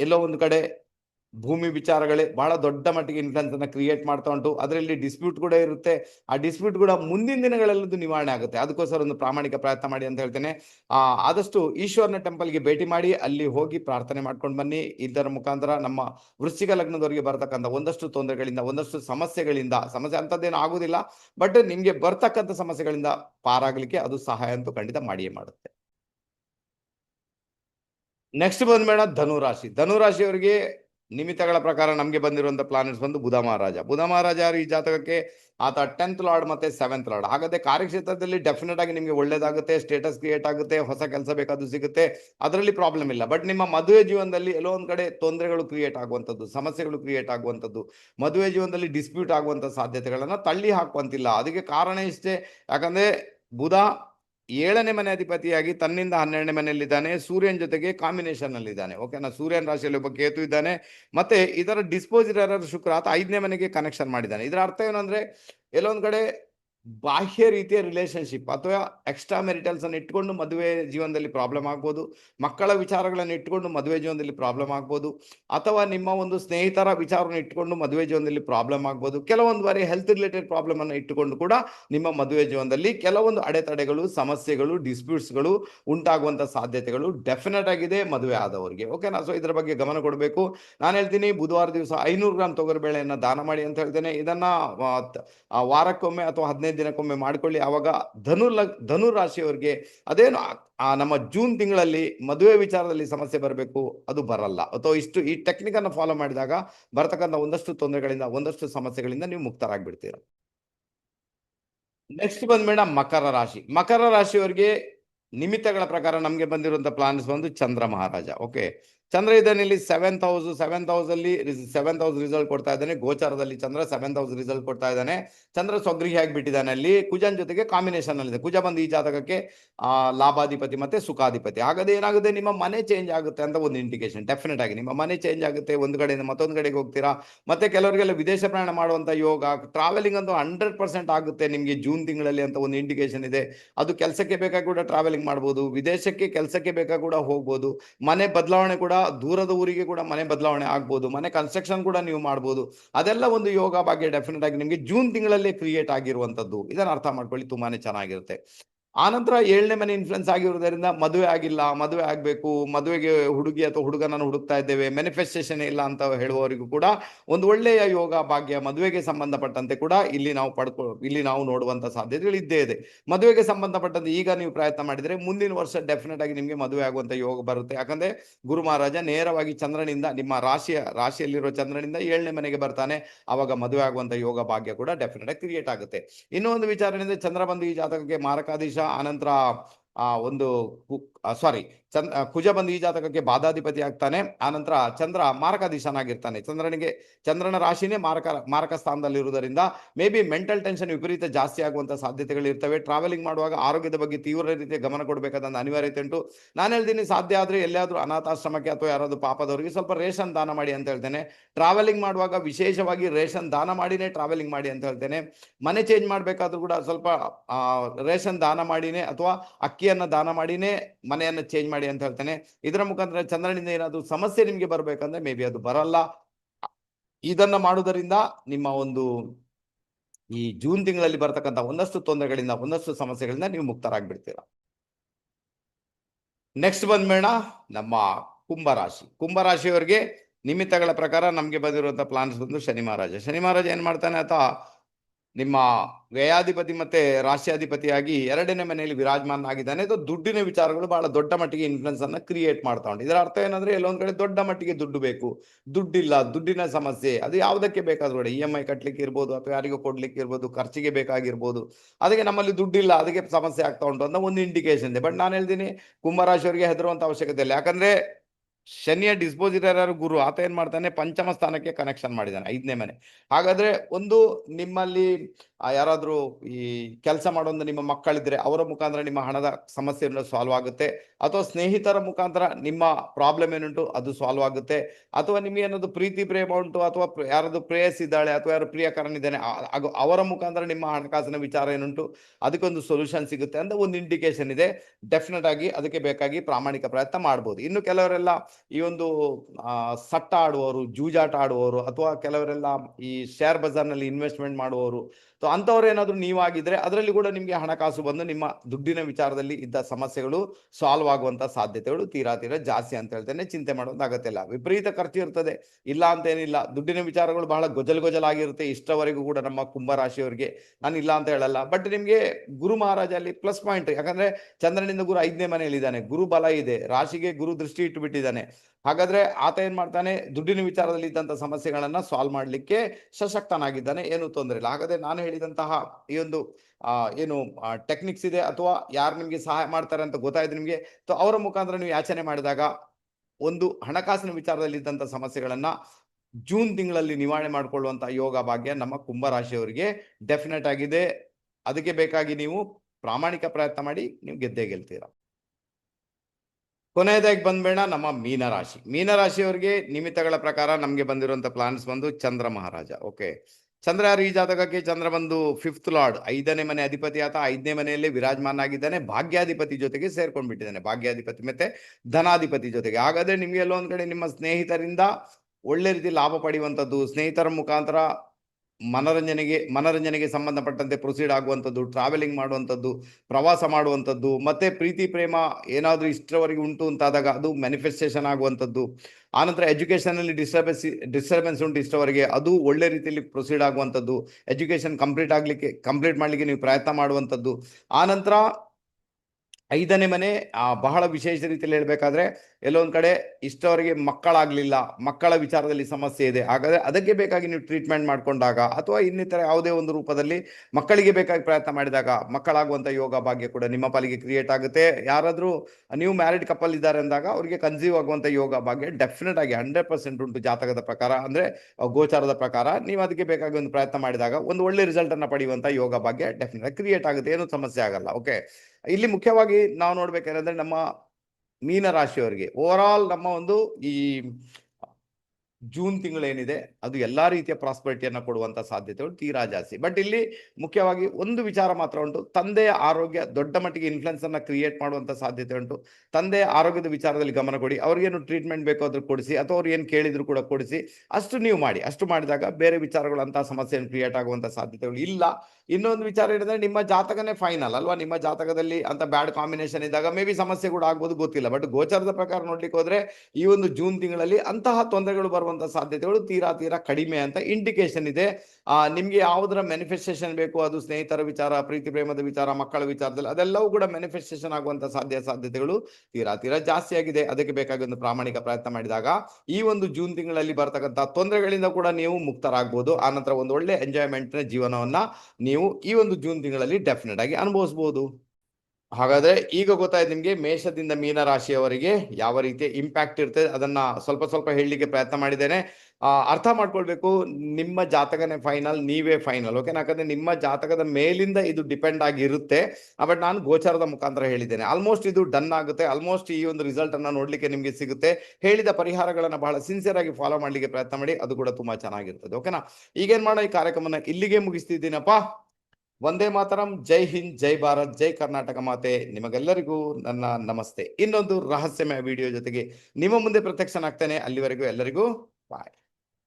ಎಲ್ಲೋ ಒಂದು ಕಡೆ ಭೂಮಿ ವಿಚಾರಗಳೇ ಬಹಳ ದೊಡ್ಡ ಮಟ್ಟಿಗೆ ಇನ್ಫ್ಲುಯೆನ್ಸ್ ಅನ್ನ ಕ್ರಿಯೇಟ್ ಮಾಡ್ತಾ ಉಂಟು. ಅದರಲ್ಲಿ ಡಿಸ್ಪ್ಯೂಟ್ ಕೂಡ ಇರುತ್ತೆ. ಆ ಡಿಸ್ಪ್ಯೂಟ್ ಕೂಡ ಮುಂದಿನ ದಿನಗಳಲ್ಲದು ನಿವಾರಣೆ ಆಗುತ್ತೆ. ಅದಕ್ಕೋಸ್ಕರ ಒಂದು ಪ್ರಾಮಾಣಿಕ ಪ್ರಯತ್ನ ಮಾಡಿ ಅಂತ ಹೇಳ್ತೇನೆ. ಆದಷ್ಟು ಈಶ್ವರನ ಟೆಂಪಲ್ಗೆ ಭೇಟಿ ಮಾಡಿ, ಅಲ್ಲಿ ಹೋಗಿ ಪ್ರಾರ್ಥನೆ ಮಾಡ್ಕೊಂಡು ಬನ್ನಿ. ಇದರ ಮುಖಾಂತರ ನಮ್ಮ ವೃಶ್ಚಿಕ ಲಗ್ನದವರಿಗೆ ಬರತಕ್ಕಂಥ ಒಂದಷ್ಟು ತೊಂದರೆಗಳಿಂದ, ಒಂದಷ್ಟು ಸಮಸ್ಯೆಗಳಿಂದ, ಸಮಸ್ಯೆ ಅಂತದ್ದೇನು ಆಗುದಿಲ್ಲ ಬಟ್ ನಿಮ್ಗೆ ಬರ್ತಕ್ಕಂಥ ಸಮಸ್ಯೆಗಳಿಂದ ಪಾರಾಗ್ಲಿಕ್ಕೆ ಅದು ಸಹಾಯ ಅಂತೂ ಖಂಡಿತ ಮಾಡಿಯೇ ಮಾಡುತ್ತೆ. ನೆಕ್ಸ್ಟ್ ಬಂದ್ಬೇಡ ಧನುರಾಶಿ. ಧನುರಾಶಿಯವರಿಗೆ ನಿಮಿತ್ತಗಳ ಪ್ರಕಾರ ನಮಗೆ ಬಂದಿರುವಂತ ಪ್ಲಾನೆಟ್ಸ್ ಬಂದು ಬುಧ ಮಹಾರಾಜ. ಬುಧ ಮಹಾರಾಜ ಈ ಜಾತಕಕ್ಕೆ? ಆತ ಟೆಂತ್ ಲಾರ್ಡ್ ಮತ್ತೆ ಸೆವೆಂತ್ ಲಾರ್ಡ್ ಹಾಗಾದ್ರೆ ಕಾರ್ಯಕ್ಷೇತ್ರದಲ್ಲಿ ಡೆಫಿನೆಟ್ ಆಗಿ ನಿಮಗೆ ಒಳ್ಳೇದಾಗುತ್ತೆ ಸ್ಟೇಟಸ್ ಕ್ರಿಯೇಟ್ ಆಗುತ್ತೆ, ಹೊಸ ಕೆಲಸ ಬೇಕಾದ್ರೂ ಸಿಗುತ್ತೆ. ಅದರಲ್ಲಿ ಪ್ರಾಬ್ಲಮ್ ಇಲ್ಲ. ಬಟ್ ನಿಮ್ಮ ಮದುವೆ ಜೀವನದಲ್ಲಿ ಎಲ್ಲೋ ಒಂದು ಕಡೆ ತೊಂದರೆಗಳು ಕ್ರಿಯೇಟ್ ಆಗುವಂಥದ್ದು, ಸಮಸ್ಯೆಗಳು ಕ್ರಿಯೇಟ್ ಆಗುವಂಥದ್ದು, ಮದುವೆ ಜೀವನದಲ್ಲಿ ಡಿಸ್ಪ್ಯೂಟ್ ಆಗುವಂಥ ಸಾಧ್ಯತೆಗಳನ್ನ ತಳ್ಳಿ ಹಾಕುವಂತಿಲ್ಲ. ಅದಕ್ಕೆ ಕಾರಣ ಇಷ್ಟೇ. ಯಾಕಂದ್ರೆ ಬುಧ ಏಳನೇ ಮನೆ ಅಧಿಪತಿಯಾಗಿ ತನ್ನಿಂದ ಹನ್ನೆರಡನೇ ಮನೆಯಲ್ಲಿದ್ದಾನೆ. ಸೂರ್ಯನ ಜೊತೆಗೆ ಕಾಂಬಿನೇಷನ್ ಇದ್ದಾನೆ ಓಕೆನಾ ಸೂರ್ಯನ ರಾಶಿಯಲ್ಲಿ ಒಬ್ಬ ಕೇತು ಇದ್ದಾನೆ. ಮತ್ತೆ ಇದರ ಡಿಸ್ಪೋಸಿಟರ್ ಶುಕ್ರ ಆತ ಐದನೇ ಮನೆಗೆ ಕನೆಕ್ಷನ್ ಮಾಡಿದ್ದಾನೆ. ಇದರ ಅರ್ಥ ಏನಂದ್ರೆ ಎಲ್ಲೊಂದ್ ಕಡೆ ಬಾಹ್ಯ ರೀತಿಯ ರಿಲೇಶನ್ಶಿಪ್ ಅಥವಾ ಎಕ್ಸ್ಟ್ರಾ ಮೆರಿಟಲ್ಸ್ ಅನ್ನು ಇಟ್ಕೊಂಡು ಮದುವೆ ಜೀವನದಲ್ಲಿ ಪ್ರಾಬ್ಲಮ್ ಆಗ್ಬೋದು. ಮಕ್ಕಳ ವಿಚಾರಗಳನ್ನು ಇಟ್ಕೊಂಡು ಮದುವೆ ಜೀವನದಲ್ಲಿ ಪ್ರಾಬ್ಲಮ್ ಆಗ್ಬೋದು. ಅಥವಾ ನಿಮ್ಮ ಒಂದು ಸ್ನೇಹಿತರ ವಿಚಾರವನ್ನು ಇಟ್ಕೊಂಡು ಮದುವೆ ಜೀವನದಲ್ಲಿ ಪ್ರಾಬ್ಲಮ್ ಆಗ್ಬೋದು. ಕೆಲವೊಂದು ಬಾರಿ ಹೆಲ್ತ್ ರಿಲೇಟೆಡ್ ಪ್ರಾಬ್ಲಮ್ ಅನ್ನು ಇಟ್ಟುಕೊಂಡು ಕೂಡ ನಿಮ್ಮ ಮದುವೆ ಜೀವನದಲ್ಲಿ ಕೆಲವೊಂದು ಅಡೆತಡೆಗಳು, ಸಮಸ್ಯೆಗಳು ಡಿಸ್ಪ್ಯೂಟ್ಸ್ಗಳು ಉಂಟಾಗುವಂಥ ಸಾಧ್ಯತೆಗಳು ಡೆಫಿನೆಟ್ ಆಗಿದೆ ಮದುವೆ ಆದವರಿಗೆ. ಓಕೆನಾ ಸೊ ಇದರ ಬಗ್ಗೆ ಗಮನ ಕೊಡಬೇಕು. ನಾನು ಹೇಳ್ತೀನಿ ಬುಧವಾರ ದಿವಸ ಐನೂರು ಗ್ರಾಮ್ ತೊಗರಿಬೇಳೆಯನ್ನು ದಾನ ಮಾಡಿ ಅಂತ ಹೇಳ್ತೇನೆ. ಇದನ್ನ ವಾರಕ್ಕೊಮ್ಮೆ ಅಥವಾ ಹದಿನೈದು ದಿನಕ್ಕೊಮ್ಮೆ ಮಾಡ್ಕೊಳ್ಳಿ. ಆವಾಗ ಧನು ಲಗ್ ಧನು ರಾಶಿಯವರಿಗೆ ಅದೇನು ಆ- ನಮ್ಮ ಜೂನ್ ತಿಂಗಳಲ್ಲಿ ಮದುವೆ ವಿಚಾರದಲ್ಲಿ ಸಮಸ್ಯೆ ಬರಬೇಕು, ಅದು ಬರಲ್ಲ. ಅಥವಾ ಇಷ್ಟು ಈ ಟೆಕ್ನಿಕ್ ಅನ್ನು ಫಾಲೋ ಮಾಡಿದಾಗ ಬರ್ತಕ್ಕಂಥ ಒಂದಷ್ಟು ತೊಂದರೆಗಳಿಂದ, ಒಂದಷ್ಟು ಸಮಸ್ಯೆಗಳಿಂದ ನೀವು ಮುಕ್ತರಾಗ್ಬಿಡ್ತೀರ. ನೆಕ್ಸ್ಟ್ ಬಂದ್ಬೇಡ ಮಕರ ರಾಶಿ. ಮಕರ ರಾಶಿಯವರಿಗೆ ನಿಮಿತ್ತಗಳ ಪ್ರಕಾರ ನಮಗೆ ಬಂದಿರುವಂತ ಪ್ಲಾನ್ಸ್ ಬಂದು ಚಂದ್ರ ಮಹಾರಾಜ. ಓಕೆ ಚಂದ್ರ ಇದ್ದಾನೆ ಇಲ್ಲಿ ಸೆವೆನ್ ಹೌಸ್ ಸೆವೆನ್ ಅಲ್ಲಿ ಸೆವೆಂತ್ ಹೌಸ್ ರಿಸಲ್ಟ್ ಕೊಡ್ತಾ ಇದ್ದಾನೆ. ಗೋಚಾರದಲ್ಲಿ ಚಂದ್ರ ಸೆವೆಂತ್ ಹೌಸ್ ರಿಸಲ್ಟ್ ಕೊಡ್ತಾ ಇದ್ದಾನೆ. ಚಂದ್ರ ಸ್ವಗೃಹಿ ಆಗಿಬಿಟ್ಟಿದ್ದಾನೆ ಅಲ್ಲಿ. ಕುಜನ್ ಜೊತೆಗೆ ಕಾಂಬಿನೇಷನ್ ಅಲ್ಲಿ ಕುಜ ಬಂದು ಈ ಜಾತಕಕ್ಕೆ ಲಾಭಾಧಿಪತಿ ಮತ್ತೆ ಸುಖಾಧಿಪತಿ. ಹಾಗಾದ್ರೆ ಏನಾಗುತ್ತೆ? ನಿಮ್ಮ ಮನೆ ಚೇಂಜ್ ಆಗುತ್ತೆ ಅಂತ ಒಂದು ಇಂಡಿಕೇಶನ್ ಡೆಫಿನೆಟ್ ಆಗಿ ನಿಮ್ಮ ಮನೆ ಚೇಂಜ್ ಆಗುತ್ತೆ. ಒಂದು ಕಡೆಯಿಂದ ಮತ್ತೊಂದು ಕಡೆಗೆ ಹೋಗ್ತೀರಾ? ಮತ್ತೆ ಕೆಲವರಿಗೆಲ್ಲ ವಿದೇಶ ಪ್ರಯಾಣ ಮಾಡುವಂತ ಯೋಗ ಟ್ರಾವೆಲಿಂಗ್ ಅಂತೂ ಹಂಡ್ರೆಡ್ ಪರ್ಸೆಂಟ್ ಆಗುತ್ತೆ ನಿಮಗೆ ಜೂನ್ ತಿಂಗಳಲ್ಲಿ ಅಂತ ಒಂದು ಇಂಡಿಕೇಶನ್ ಇದೆ. ಅದು ಕೆಲಸಕ್ಕೆ ಬೇಕಾಗಿ ಕೂಡ ಟ್ರಾವೆಲಿಂಗ್ ಮಾಡ್ಬೋದು. ವಿದೇಶಕ್ಕೆ ಕೆಲಸಕ್ಕೆ ಬೇಕಾಗಿ ಕೂಡ ಹೋಗ್ಬೋದು. ಮನೆ ಬದಲಾವಣೆ ಕೂಡ ದೂರದ ಊರಿಗೆ ಕೂಡ ಮನೆ ಬದಲಾವಣೆ ಆಗ್ಬೋದು, ಮನೆ ಕನ್ಸ್ಟ್ರಕ್ಷನ್ ಕೂಡ ನೀವು ಮಾಡ್ಬೋದು. ಅದೆಲ್ಲ ಒಂದು ಯೋಗ ಭಾಗ್ಯ ಡೆಫಿನೆಟ್ ಆಗಿ ನಿಮಗೆ ಜೂನ್ ತಿಂಗಳಲ್ಲೇ ಕ್ರಿಯೇಟ್ ಆಗಿರುವಂತದ್ದು ಇದನ್ನ ಅರ್ಥ ಮಾಡ್ಕೊಳ್ಳಿ, ತುಂಬಾನೇ ಚೆನ್ನಾಗಿರುತ್ತೆ. ಆನಂತರ ಏಳನೇ ಮನೆ ಇನ್ಫ್ಲುಯೆನ್ಸ್ ಆಗಿರೋದ್ರಿಂದ ಮದುವೆ ಆಗಿಲ್ಲ, ಮದುವೆ ಆಗಬೇಕು, ಮದುವೆಗೆ ಹುಡುಗಿ ಅಥವಾ ಹುಡುಗನನ್ನು ಹುಡುಕ್ತಾ ಇದ್ದೇವೆ ಮ್ಯಾನಿಫೆಸ್ಟೇಷನ್ ಇಲ್ಲ ಅಂತ ಹೇಳುವವರಿಗೂ ಕೂಡ ಒಂದು ಒಳ್ಳೆಯ ಯೋಗ, ಭಾಗ್ಯ, ಮದುವೆಗೆ ಸಂಬಂಧಪಟ್ಟಂತೆ ಕೂಡ ಇಲ್ಲಿ ನಾವು ಪಡ್ಕೊ, ಇಲ್ಲಿ ನಾವು ನೋಡುವಂತ ಸಾಧ್ಯತೆಗಳು ಇದ್ದೇ ಇದೆ. ಮದುವೆಗೆ ಸಂಬಂಧಪಟ್ಟಂತೆ ಈಗ ನೀವು ಪ್ರಯತ್ನ ಮಾಡಿದರೆ ಮುಂದಿನ ವರ್ಷ ಡೆಫಿನೆಟ್ ಆಗಿ ನಿಮಗೆ ಮದುವೆ ಆಗುವಂತ ಯೋಗ ಬರುತ್ತೆ. ಯಾಕಂದ್ರೆ ಗುರು ಮಹಾರಾಜ ನೇರವಾಗಿ ಚಂದ್ರನಿಂದ, ನಿಮ್ಮ ರಾಶಿಯ, ರಾಶಿಯಲ್ಲಿರುವ ಚಂದ್ರನಿಂದ ಏಳನೇ ಮನೆಗೆ ಬರ್ತಾನೆ. ಆವಾಗ ಮದುವೆ ಆಗುವಂತ ಯೋಗ, ಭಾಗ್ಯ ಕೂಡ ಡೆಫಿನೆಟ್ ಆಗಿ ಕ್ರಿಯೇಟ್ ಆಗುತ್ತೆ. ಇನ್ನೊಂದು ವಿಚಾರ ಏನಂದ್ರೆ ಚಂದ್ರ ಬಂದು ಈ ಜಾತಕಕ್ಕೆ ಮಾರಕಾಧೀಶ ಆನಂತರ ಆ ಒಂದು ಸಾರಿ ಚಂದ್ರ ಕುಜ ಬಂದು ಈ ಜಾತಕಕ್ಕೆ ಬಾಧಾಧಿಪತಿ ಆಗ್ತಾನೆ. ಆನಂತರ ಚಂದ್ರ ಮಾರಕಾಧೀಶನಾಗಿರ್ತಾನೆ. ಚಂದ್ರನಿಗೆ, ಚಂದ್ರನ ರಾಶಿನೇ ಮಾರಕ ಮಾರಕ ಸ್ಥಾನದಲ್ಲಿರುವುದರಿಂದ ಮೇ ಬಿ ಮೆಂಟಲ್ ಟೆನ್ಷನ್ ವಿಪರೀತ ಜಾಸ್ತಿ ಆಗುವಂತ ಸಾಧ್ಯತೆಗಳು ಇರ್ತವೆ. ಟ್ರಾವೆಲಿಂಗ್ ಮಾಡುವಾಗ ಆರೋಗ್ಯದ ಬಗ್ಗೆ ತೀವ್ರ ರೀತಿಯ ಗಮನ ಕೊಡಬೇಕಾದ ಅನಿವಾರ್ಯತೆ ಉಂಟು. ನಾನು ಹೇಳ್ತೀನಿ, ಸಾಧ್ಯ ಆದ್ರೆ ಎಲ್ಲಾದ್ರೂ ಅನಾಥಾಶ್ರಮಕ್ಕೆ ಅಥವಾ ಯಾರಾದ್ರೂ ಪಾಪದವರಿಗೆ ಸ್ವಲ್ಪ ರೇಷನ್ ದಾನ ಮಾಡಿ ಅಂತ ಹೇಳ್ತೇನೆ. ಟ್ರಾವೆಲಿಂಗ್ ಮಾಡುವಾಗ ವಿಶೇಷವಾಗಿ ರೇಷನ್ ದಾನ ಮಾಡಿನೇ ಟ್ರಾವೆಲಿಂಗ್ ಮಾಡಿ ಅಂತ ಹೇಳ್ತೇನೆ. ಮನೆ ಚೇಂಜ್ ಮಾಡಬೇಕಾದ್ರೂ ಕೂಡ ಸ್ವಲ್ಪ ರೇಷನ್ ದಾನ ಮಾಡಿನೇ ಅಥವಾ ಅಕ್ಕಿಯನ್ನು ದಾನ ಮಾಡಿನೇ ಮನೆಯನ್ನ ಚೇಂಜ್ ಮಾಡಿ ಅಂತ ಹೇಳ್ತೇನೆ. ಇದರ ಮುಖಾಂತರ ಚಂದ್ರನಿಂದ ಏನಾದರೂ ಸಮಸ್ಯೆ ನಿಮಗೆ ಬರಬೇಕಂದ್ರೆ ಮೇ ಬಿ ಅದು ಬರಲ್ಲ. ಇದನ್ನ ಮಾಡುವುದರಿಂದ ನಿಮ್ಮ ಒಂದು ಈ ಜೂನ್ ತಿಂಗಳಲ್ಲಿ ಬರತಕ್ಕಂಥ ಒಂದಷ್ಟು ತೊಂದರೆಗಳಿಂದ, ಒಂದಷ್ಟು ಸಮಸ್ಯೆಗಳಿಂದ ನೀವು ಮುಕ್ತರಾಗ್ಬಿಡ್ತೀರಾ. ನೆಕ್ಸ್ಟ್ ಬಂದ್ಬೇಡ ನಮ್ಮ ಕುಂಭರಾಶಿ. ಕುಂಭರಾಶಿಯವರಿಗೆ ನಿಮಿತ್ತಗಳ ಪ್ರಕಾರ ನಮಗೆ ಬಂದಿರುವಂತ ಪ್ಲಾನ್ಸ್ ಬಂದು ಶನಿ ಮಹಾರಾಜ. ಶನಿ ಮಹಾರಾಜ ಏನ್ ಮಾಡ್ತಾನೆ ಆತ ನಿಮ್ಮ ವ್ಯಯಾಧಿಪತಿ ಮತ್ತೆ ರಾಷ್ಟ್ರಾಧಿಪತಿಯಾಗಿ ಎರಡನೇ ಮನೆಯಲ್ಲಿ ವಿರಾಜಮಾನ ಆಗಿದ್ದಾನೆ ಅದು ದುಡ್ಡಿನ ವಿಚಾರಗಳು ಬಹಳ ದೊಡ್ಡ ಮಟ್ಟಿಗೆ ಇನ್ಫ್ಲುಯೆನ್ಸ್ ಅನ್ನ ಕ್ರಿಯೇಟ್ ಮಾಡ್ತಾ ಉಂಟು. ಇದರ ಅರ್ಥ ಏನಂದ್ರೆ ಎಲ್ಲೊಂದ್ ಕಡೆ ದೊಡ್ಡ ಮಟ್ಟಿಗೆ ದುಡ್ಡು ಬೇಕು. ದುಡ್ಡಿಲ್ಲ, ದುಡ್ಡಿನ ಸಮಸ್ಯೆ, ಅದು ಯಾವುದಕ್ಕೆ ಬೇಕಾದ್ರೂ ಇ ಎಂ ಐ ಕಟ್ಟಲಿಕ್ಕೆ ಇರ್ಬೋದು, ಅಥವಾ ಯಾರಿಗೂ ಕೊಡ್ಲಿಕ್ಕೆ ಇರ್ಬೋದು, ಖರ್ಚಿಗೆ ಬೇಕಾಗಿರ್ಬೋದು. ಅದಕ್ಕೆ ನಮ್ಮಲ್ಲಿ ದುಡ್ಡಿಲ್ಲ, ಅದಕ್ಕೆ ಸಮಸ್ಯೆ ಆಗ್ತಾ ಉಂಟು ಅಂತ ಒಂದು ಇಂಡಿಕೇಶನ್ ಇದೆ. ಬಟ್ ನಾನು ಹೇಳ್ತೀನಿ ಕುಂಭರಾಶಿಯವರಿಗೆ ಹೆದರುವಂತ ಅವಶ್ಯಕತೆ ಇಲ್ಲ. ಯಾಕಂದ್ರೆ ಶನಿಯ ಡಿಸ್ಪೋಸಿಟರ್ ಗುರು, ಆತ ಏನ್ ಮಾಡ್ತಾನೆ? ಪಂಚಮ ಸ್ಥಾನಕ್ಕೆ ಕನೆಕ್ಷನ್ ಮಾಡಿದ್ದಾನೆ ಐದನೇ ಮನೆ. ಹಾಗಾದ್ರೆ ಒಂದು ನಿಮ್ಮಲ್ಲಿ ಯಾರಾದ್ರೂ ಈ ಕೆಲಸ ಮಾಡೋದು ನಿಮ್ಮ ಮಕ್ಕಳಿದ್ರೆ ಅವರ ಮುಖಾಂತರ ನಿಮ್ಮ ಹಣದ ಸಮಸ್ಯೆಯನ್ನು ಸಾಲ್ವ್ ಆಗುತ್ತೆ. ಅಥವಾ ಸ್ನೇಹಿತರ ಮುಖಾಂತರ ನಿಮ್ಮ ಪ್ರಾಬ್ಲಮ್ ಏನುಂಟು ಅದು ಸಾಲ್ವ್ ಆಗುತ್ತೆ. ಅಥವಾ ನಿಮಗೆ ಏನಾದ್ರು ಪ್ರೀತಿ, ಪ್ರೇಮ ಉಂಟು, ಅಥವಾ ಯಾರಾದ್ರೂ ಪ್ರೇಯಸ್ ಇದ್ದಾಳೆ ಅಥವಾ ಯಾರು ಪ್ರಿಯಕರನಿದ್ದಾನೆ ಅವರ ಮುಖಾಂತರ ನಿಮ್ಮ ಹಣಕಾಸಿನ ವಿಚಾರ ಏನುಂಟು, ಅದಕ್ಕೊಂದು ಸೊಲ್ಯೂಷನ್ ಸಿಗುತ್ತೆ ಅಂತ ಒಂದು ಇಂಡಿಕೇಶನ್ ಇದೆ. ಡೆಫಿನೆಟ್ ಆಗಿ ಅದಕ್ಕೆ ಬೇಕಾಗಿ ಪ್ರಾಮಾಣಿಕ ಪ್ರಯತ್ನ ಮಾಡ್ಬೋದು. ಇನ್ನು ಕೆಲವರೆಲ್ಲ ಈ ಒಂದು ಸಟ್ಟ ಆಡುವವರು ಜೂಜಾಟ ಆಡುವವರು ಅಥವಾ ಕೆಲವರೆಲ್ಲ ಈ ಶೇರ್ ಬಜಾರ್ನಲ್ಲಿ ಇನ್ವೆಸ್ಟ್ಮೆಂಟ್ ಮಾಡುವವರು ಸೊ ಅಂಥವ್ರು ನೀವು ನೀವಾಗಿದ್ರೆ ಅದರಲ್ಲಿ ಕೂಡ ನಿಮಗೆ ಹಣಕಾಸು ಬಂದು ನಿಮ್ಮ ದುಡ್ಡಿನ ವಿಚಾರದಲ್ಲಿ ಇದ್ದ ಸಮಸ್ಯೆಗಳು ಸಾಲ್ವ್ ಆಗುವಂತ ಸಾಧ್ಯತೆಗಳು ತೀರಾ ತೀರ ಜಾಸ್ತಿ ಅಂತ ಹೇಳ್ತೇನೆ. ಚಿಂತೆ ಮಾಡುವಂತ ಅಗತ್ಯ ಇಲ್ಲ. ವಿಪರೀತ ಖರ್ಚು ಇರ್ತದೆ. ಇಲ್ಲ ಅಂತ ಏನಿಲ್ಲ ದುಡ್ಡಿನ ವಿಚಾರಗಳು ಬಹಳ ಗೊಜಲ್ ಗೊಜಲಾಗಿರುತ್ತೆ ಇಷ್ಟವರೆಗೂ ಕೂಡ ನಮ್ಮ ಕುಂಭರಾಶಿಯವರಿಗೆ ನಾನು ಇಲ್ಲ ಅಂತ ಹೇಳಲ್ಲ. ಬಟ್ ನಿಮಗೆ ಗುರು ಮಹಾರಾಜ ಅಲ್ಲಿ ಪ್ಲಸ್ ಪಾಯಿಂಟ್ ಯಾಕಂದ್ರೆ ಚಂದ್ರನಿಂದ ಗುರು ಐದನೇ ಮನೆಯಲ್ಲಿ ಇದ್ದಾನೆ ಗುರು ಬಲ ಇದೆ. ರಾಶಿಗೆ ಗುರು ದೃಷ್ಟಿ ಇಟ್ಟು ಬಿಟ್ಟಿದ್ದಾನೆ ಹಾಗಾದ್ರೆ ಆತ ಏನ್ ಮಾಡ್ತಾನೆ? ದುಡ್ಡಿನ ವಿಚಾರದಲ್ಲಿ ಇದ್ದಂತ ಸಮಸ್ಯೆಗಳನ್ನ ಸಾಲ್ವ್ ಮಾಡ್ಲಿಕ್ಕೆ ಸಶಕ್ತನಾಗಿದ್ದಾನೆ. ಏನು ತೊಂದರೆ ಇಲ್ಲ. ಹಾಗಾದ್ರೆ ನಾನು ಹೇಳಿದಂತಹ ಈ ಒಂದು ಏನು ಟೆಕ್ನಿಕ್ಸ್ ಇದೆ ಅಥವಾ ಯಾರು ನಿಮ್ಗೆ ಸಹಾಯ ಮಾಡ್ತಾರೆ ಅಂತ ಗೊತ್ತಾಯ್ತು ನಿಮ್ಗೆ? ಅವರ ಮುಖಾಂತರ ನೀವು ಯಾಚನೆ ಮಾಡಿದಾಗ ಒಂದು ಹಣಕಾಸಿನ ವಿಚಾರದಲ್ಲಿ ಇದ್ದಂತ ಸಮಸ್ಯೆಗಳನ್ನ ಜೂನ್ ತಿಂಗಳಲ್ಲಿ ನಿವಾರಣೆ ಮಾಡಿಕೊಳ್ಳುವಂತ ಯೋಗ ಭಾಗ್ಯ ನಮ್ಮ ಕುಂಭರಾಶಿಯವರಿಗೆ ಡೆಫಿನೆಟ್ ಆಗಿದೆ. ಅದಕ್ಕೆ ಬೇಕಾಗಿ ನೀವು ಪ್ರಾಮಾಣಿಕ ಪ್ರಯತ್ನ ಮಾಡಿ, ನೀವು ಗೆದ್ದೇ ಗೆಲ್ತೀರಾ. ಕೊನೆಯದಾಗಿ ಬಂದ್ಬೇಡ ನಮ್ಮ ಮೀನರಾಶಿ. ಮೀನರಾಶಿಯವರಿಗೆ ನಿಮಿತ್ತಗಳ ಪ್ರಕಾರ ನಮಗೆ ಬಂದಿರುವಂತ ಪ್ಲಾನ್ಸ್ ಬಂದು ಚಂದ್ರ ಮಹಾರಾಜ. ಓಕೆ ಚಂದ್ರ ಈ ಜಾತಕಕ್ಕೆ? ಚಂದ್ರ ಬಂದು ಫಿಫ್ತ್ ಲಾರ್ಡ್ ಐದನೇ ಮನೆ ಅಧಿಪತಿ ಆತ. ಐದನೇ ಮನೆಯಲ್ಲಿ ವಿರಾಜಮಾನ ಆಗಿದ್ದಾನೆ ಭಾಗ್ಯಾಧಿಪತಿ ಜೊತೆಗೆ ಸೇರ್ಕೊಂಡ್ಬಿಟ್ಟಿದ್ದಾನೆ. ಭಾಗ್ಯಾಧಿಪತಿ ಮತ್ತೆ ಧನಾಧಿಪತಿ ಜೊತೆಗೆ. ಹಾಗಾದ್ರೆ ನಿಮ್ಗೆ ಎಲ್ಲೋ ಒಂದ್ ಕಡೆ ನಿಮ್ಮ ಸ್ನೇಹಿತರಿಂದ ಒಳ್ಳೆ ರೀತಿ ಲಾಭ ಪಡೆಯುವಂಥದ್ದು ಸ್ನೇಹಿತರ ಮುಖಾಂತರ ಮನರಂಜನೆಗೆ ಮನರಂಜನೆಗೆ ಸಂಬಂಧಪಟ್ಟಂತೆ ಪ್ರೊಸೀಡ್ ಆಗುವಂಥದ್ದು ಟ್ರಾವೆಲಿಂಗ್ ಮಾಡುವಂಥದ್ದು, ಪ್ರವಾಸ ಮಾಡುವಂಥದ್ದು, ಮತ್ತೆ ಪ್ರೀತಿ, ಪ್ರೇಮ ಏನಾದರೂ ಇಷ್ಟರವರೆಗೆ ಉಂಟು ಅಂತಾದಾಗ ಅದು ಮ್ಯಾನಿಫೆಸ್ಟೇಷನ್ ಆಗುವಂಥದ್ದು. ಆನಂತರ ಎಜುಕೇಷನಲ್ಲಿ ಡಿಸ್ಟರ್ಬೆನ್ಸ್ ಡಿಸ್ಟರ್ಬೆನ್ಸ್ ಉಂಟು ಇಷ್ಟವರೆಗೆ ಅದು ಒಳ್ಳೆ ರೀತಿಯಲ್ಲಿ ಪ್ರೊಸೀಡ್ ಆಗುವಂಥದ್ದು. ಎಜುಕೇಷನ್ ಕಂಪ್ಲೀಟ್ ಆಗಲಿಕ್ಕೆ ಕಂಪ್ಲೀಟ್ ಮಾಡಲಿಕ್ಕೆ ನೀವು ಪ್ರಯತ್ನ ಮಾಡುವಂಥದ್ದು. ಆನಂತರ ಐದನೇ ಮನೆ ಬಹಳ ವಿಶೇಷ ರೀತಿಯಲ್ಲಿ ಹೇಳ್ಬೇಕಾದ್ರೆ ಎಲ್ಲೋ ಒಂದ್ ಕಡೆ ಇಷ್ಟವರೆಗೆ ಮಕ್ಕಳಾಗ್ಲಿಲ್ಲ, ಮಕ್ಕಳ ವಿಚಾರದಲ್ಲಿ ಸಮಸ್ಯೆ ಇದೆ. ಹಾಗಾದ್ರೆ ಅದಕ್ಕೆ ಬೇಕಾಗಿ ನೀವು ಟ್ರೀಟ್ಮೆಂಟ್ ಮಾಡ್ಕೊಂಡಾಗ ಅಥವಾ ಇನ್ನಿತರ ಯಾವುದೇ ಒಂದು ರೂಪದಲ್ಲಿ ಮಕ್ಕಳಿಗೆ ಬೇಕಾಗಿ ಪ್ರಯತ್ನ ಮಾಡಿದಾಗ ಮಕ್ಕಳಾಗುವಂಥ ಯೋಗ ಭಾಗ್ಯ ಕೂಡ ನಿಮ್ಮ ಪಾಲಿಗೆ ಕ್ರಿಯೇಟ್ ಆಗುತ್ತೆ. ಯಾರಾದರೂ ನೀವು ಮ್ಯಾರಿಡ್ ಕಪಲ್ ಇದ್ದಾರೆ ಅಂದಾಗ ಅವರಿಗೆ ಕನ್ಸೀವ್ ಆಗುವಂತ ಯೋಗ ಭಾಗ್ಯ ಡೆಫಿನೆಟ್ ಆಗಿ ಹಂಡ್ರೆಡ್ ಪರ್ಸೆಂಟ್ ಉಂಟು ಜಾತಕದ ಪ್ರಕಾರ. ಅಂದ್ರೆ ಗೋಚಾರದ ಪ್ರಕಾರ ನೀವು ಅದಕ್ಕೆ ಬೇಕಾಗಿ ಒಂದು ಪ್ರಯತ್ನ ಮಾಡಿದಾಗ ಒಂದು ಒಳ್ಳೆ ರಿಸಲ್ಟ್ ಪಡೆಯುವಂಥ ಯೋಗ ಭಾಗ್ಯ ಡೆಫಿನೆಟ್ ಕ್ರಿಯೇಟ್ ಆಗುತ್ತೆ. ಏನು ಸಮಸ್ಯೆ ಆಗಲ್ಲ. ಓಕೆ ಇಲ್ಲಿ ಮುಖ್ಯವಾಗಿ ನಾವು ನೋಡ್ಬೇಕಂದ್ರೆ ನಮ್ಮ ಮೀನ ರಾಶಿಯವರಿಗೆ ಓವರ್ ಆಲ್ ನಮ್ಮ ಒಂದು ಈ ಜೂನ್ ತಿಂಗಳೇನಿದೆ ಅದು ಎಲ್ಲಾ ರೀತಿಯ ಪ್ರಾಸ್ಪರಿಟಿಯನ್ನು ಕೊಡುವಂತ ಸಾಧ್ಯತೆಗಳು ತೀರಾ ಜಾಸ್ತಿ. ಬಟ್ ಇಲ್ಲಿ ಮುಖ್ಯವಾಗಿ ಒಂದು ವಿಚಾರ ಮಾತ್ರ ಉಂಟು, ತಂದೆಯ ಆರೋಗ್ಯ ದೊಡ್ಡ ಮಟ್ಟಿಗೆ ಇನ್ಫ್ಲುಯೆನ್ಸನ್ನು ಕ್ರಿಯೇಟ್ ಮಾಡುವಂತ ಸಾಧ್ಯತೆ ಉಂಟು. ತಂದೆಯ ಆರೋಗ್ಯದ ವಿಚಾರದಲ್ಲಿ ಗಮನ ಕೊಡಿ, ಅವ್ರಿಗೇನು ಟ್ರೀಟ್ಮೆಂಟ್ ಬೇಕೋ ಅದ್ರ ಕೊಡಿಸಿ, ಅಥವಾ ಅವ್ರು ಏನು ಕೇಳಿದ್ರು ಕೂಡ ಕೊಡಿಸಿ, ಅಷ್ಟು ನೀವು ಮಾಡಿ. ಅಷ್ಟು ಮಾಡಿದಾಗ ಬೇರೆ ವಿಚಾರಗಳು ಅಂತಹ ಸಮಸ್ಯೆಯನ್ನು ಕ್ರಿಯೇಟ್ ಆಗುವಂತ ಸಾಧ್ಯತೆಗಳು ಇಲ್ಲ. ಇನ್ನೊಂದು ವಿಚಾರ ಏನಂದ್ರೆ ನಿಮ್ಮ ಜಾತಕನೇ ಫೈನಲ್ ಅಲ್ವಾ? ನಿಮ್ಮ ಜಾತಕದಲ್ಲಿ ಅಂತ ಬ್ಯಾಡ್ ಕಾಂಬಿನೇಷನ್ ಇದ್ದಾಗ ಮೇ ಬಿ ಸಮಸ್ಯೆ ಕೂಡ ಆಗ್ಬೋದು, ಗೊತ್ತಿಲ್ಲ. ಬಟ್ ಗೋಚರದ ಪ್ರಕಾರ ನೋಡ್ಲಿಕ್ಕೆ ಹೋದ್ರೆ ಈ ಒಂದು ಜೂನ್ ತಿಂಗಳಲ್ಲಿ ಅಂತಹ ತೊಂದರೆಗಳು ಬರುವಂತಹ ಸಾಧ್ಯತೆಗಳು ತೀರಾ ತೀರಾ ಕಡಿಮೆ ಅಂತ ಇಂಡಿಕೇಶನ್ ಇದೆ. ನಿಮ್ಗೆ ಯಾವುದರ ಮ್ಯಾನಿಫೆಸ್ಟೇಷನ್ ಬೇಕು? ಅದು ಸ್ನೇಹಿತರ ವಿಚಾರ, ಪ್ರೀತಿ ಪ್ರೇಮದ ವಿಚಾರ, ಮಕ್ಕಳ ವಿಚಾರದಲ್ಲಿ ಅದೆಲ್ಲವೂ ಕೂಡ ಮ್ಯಾನಿಫೆಸ್ಟೇಷನ್ ಆಗುವಂತ ಸಾಧ್ಯ ಸಾಧ್ಯತೆಗಳು ತೀರಾ ತೀರಾ ಜಾಸ್ತಿ ಆಗಿದೆ. ಅದಕ್ಕೆ ಬೇಕಾಗಿ ಒಂದು ಪ್ರಾಮಾಣಿಕ ಪ್ರಯತ್ನ ಮಾಡಿದಾಗ ಈ ಒಂದು ಜೂನ್ ತಿಂಗಳಲ್ಲಿ ಬರ್ತಕ್ಕಂಥ ತೊಂದರೆಗಳಿಂದ ಕೂಡ ನೀವು ಮುಕ್ತರಾಗಬಹುದು ಆನಂತರ ಒಂದು ಒಳ್ಳೆ ಎಂಜಾಯ್ಮೆಂಟ್ನ ಜೀವನವನ್ನ ನೀವು ಈ ಒಂದು ಜೂನ್ ತಿಂಗಳಲ್ಲಿ ಡೆಫಿನೆಟ್ ಆಗಿ ಅನುಭವಿಸಬಹುದು ಹಾಗಾದ್ರೆ ಈಗ ಗೊತ್ತಾಯ್ತು ನಿಮ್ಗೆ ಮೇಷದಿಂದ ಮೀನ ರಾಶಿಯವರಿಗೆ ಯಾವ ರೀತಿಯ ಇಂಪ್ಯಾಕ್ಟ್ ಇರ್ತದೆ ಅದನ್ನ ಸ್ವಲ್ಪ ಸ್ವಲ್ಪ ಹೇಳಲಿಕ್ಕೆ ಪ್ರಯತ್ನ ಮಾಡಿದ್ದೇನೆ. ಅರ್ಥ ಮಾಡ್ಕೊಳ್ಬೇಕು. ನಿಮ್ಮ ಜಾತಕನೇ ಫೈನಲ್ ನೀವೇ ಫೈನಲ್ ಓಕೆ ಯಾಕಂದ್ರೆ ನಿಮ್ಮ ಜಾತಕದ ಮೇಲಿಂದ ಇದು ಡಿಪೆಂಡ್ ಆಗಿರುತ್ತೆ. ಬಟ್ ನಾನು ಗೋಚಾರದ ಮುಖಾಂತರ ಹೇಳಿದ್ದೇನೆ. ಆಲ್ಮೋಸ್ಟ್ ಇದು ಡನ್ ಆಗುತ್ತೆ. ಆಲ್ಮೋಸ್ಟ್ ಈ ಒಂದು ರಿಸಲ್ಟ್ ಅನ್ನ ನೋಡ್ಲಿಕ್ಕೆ ನಿಮಗೆ ಸಿಗುತ್ತೆ. ಹೇಳಿದ ಪರಿಹಾರಗಳನ್ನ ಬಹಳ ಸಿನ್ಸಿಯರ್ ಆಗಿ ಫಾಲೋ ಮಾಡ್ಲಿಕ್ಕೆ ಪ್ರಯತ್ನ ಮಾಡಿ, ಅದು ಕೂಡ ತುಂಬಾ ಚೆನ್ನಾಗಿರ್ತದೆ ಓಕೆನಾ ಈಗೇನ್ ಮಾಡೋ ಈ ಕಾರ್ಯಕ್ರಮನ? ಇಲ್ಲಿಗೆ ಮುಗಿಸ್ತಿದ್ದೀನಪ್ಪ. ಒಂದೇ ಮಾತರಂ. ಜೈ ಹಿಂದ್, ಜೈ ಭಾರತ್, ಜೈ ಕರ್ನಾಟಕ ಮಾತೆ. ನಿಮಗೆಲ್ಲರಿಗೂ ನನ್ನ ನಮಸ್ತೆ. ಇನ್ನೊಂದು ರಹಸ್ಯಮಯ ವಿಡಿಯೋ ಜೊತೆಗೆ ನಿಮ್ಮ ಮುಂದೆ ಪ್ರತ್ಯಕ್ಷನಾಗ್ತೇನೆ. ಅಲ್ಲಿವರೆಗೂ ಎಲ್ಲರಿಗೂ ಬಾಯ್.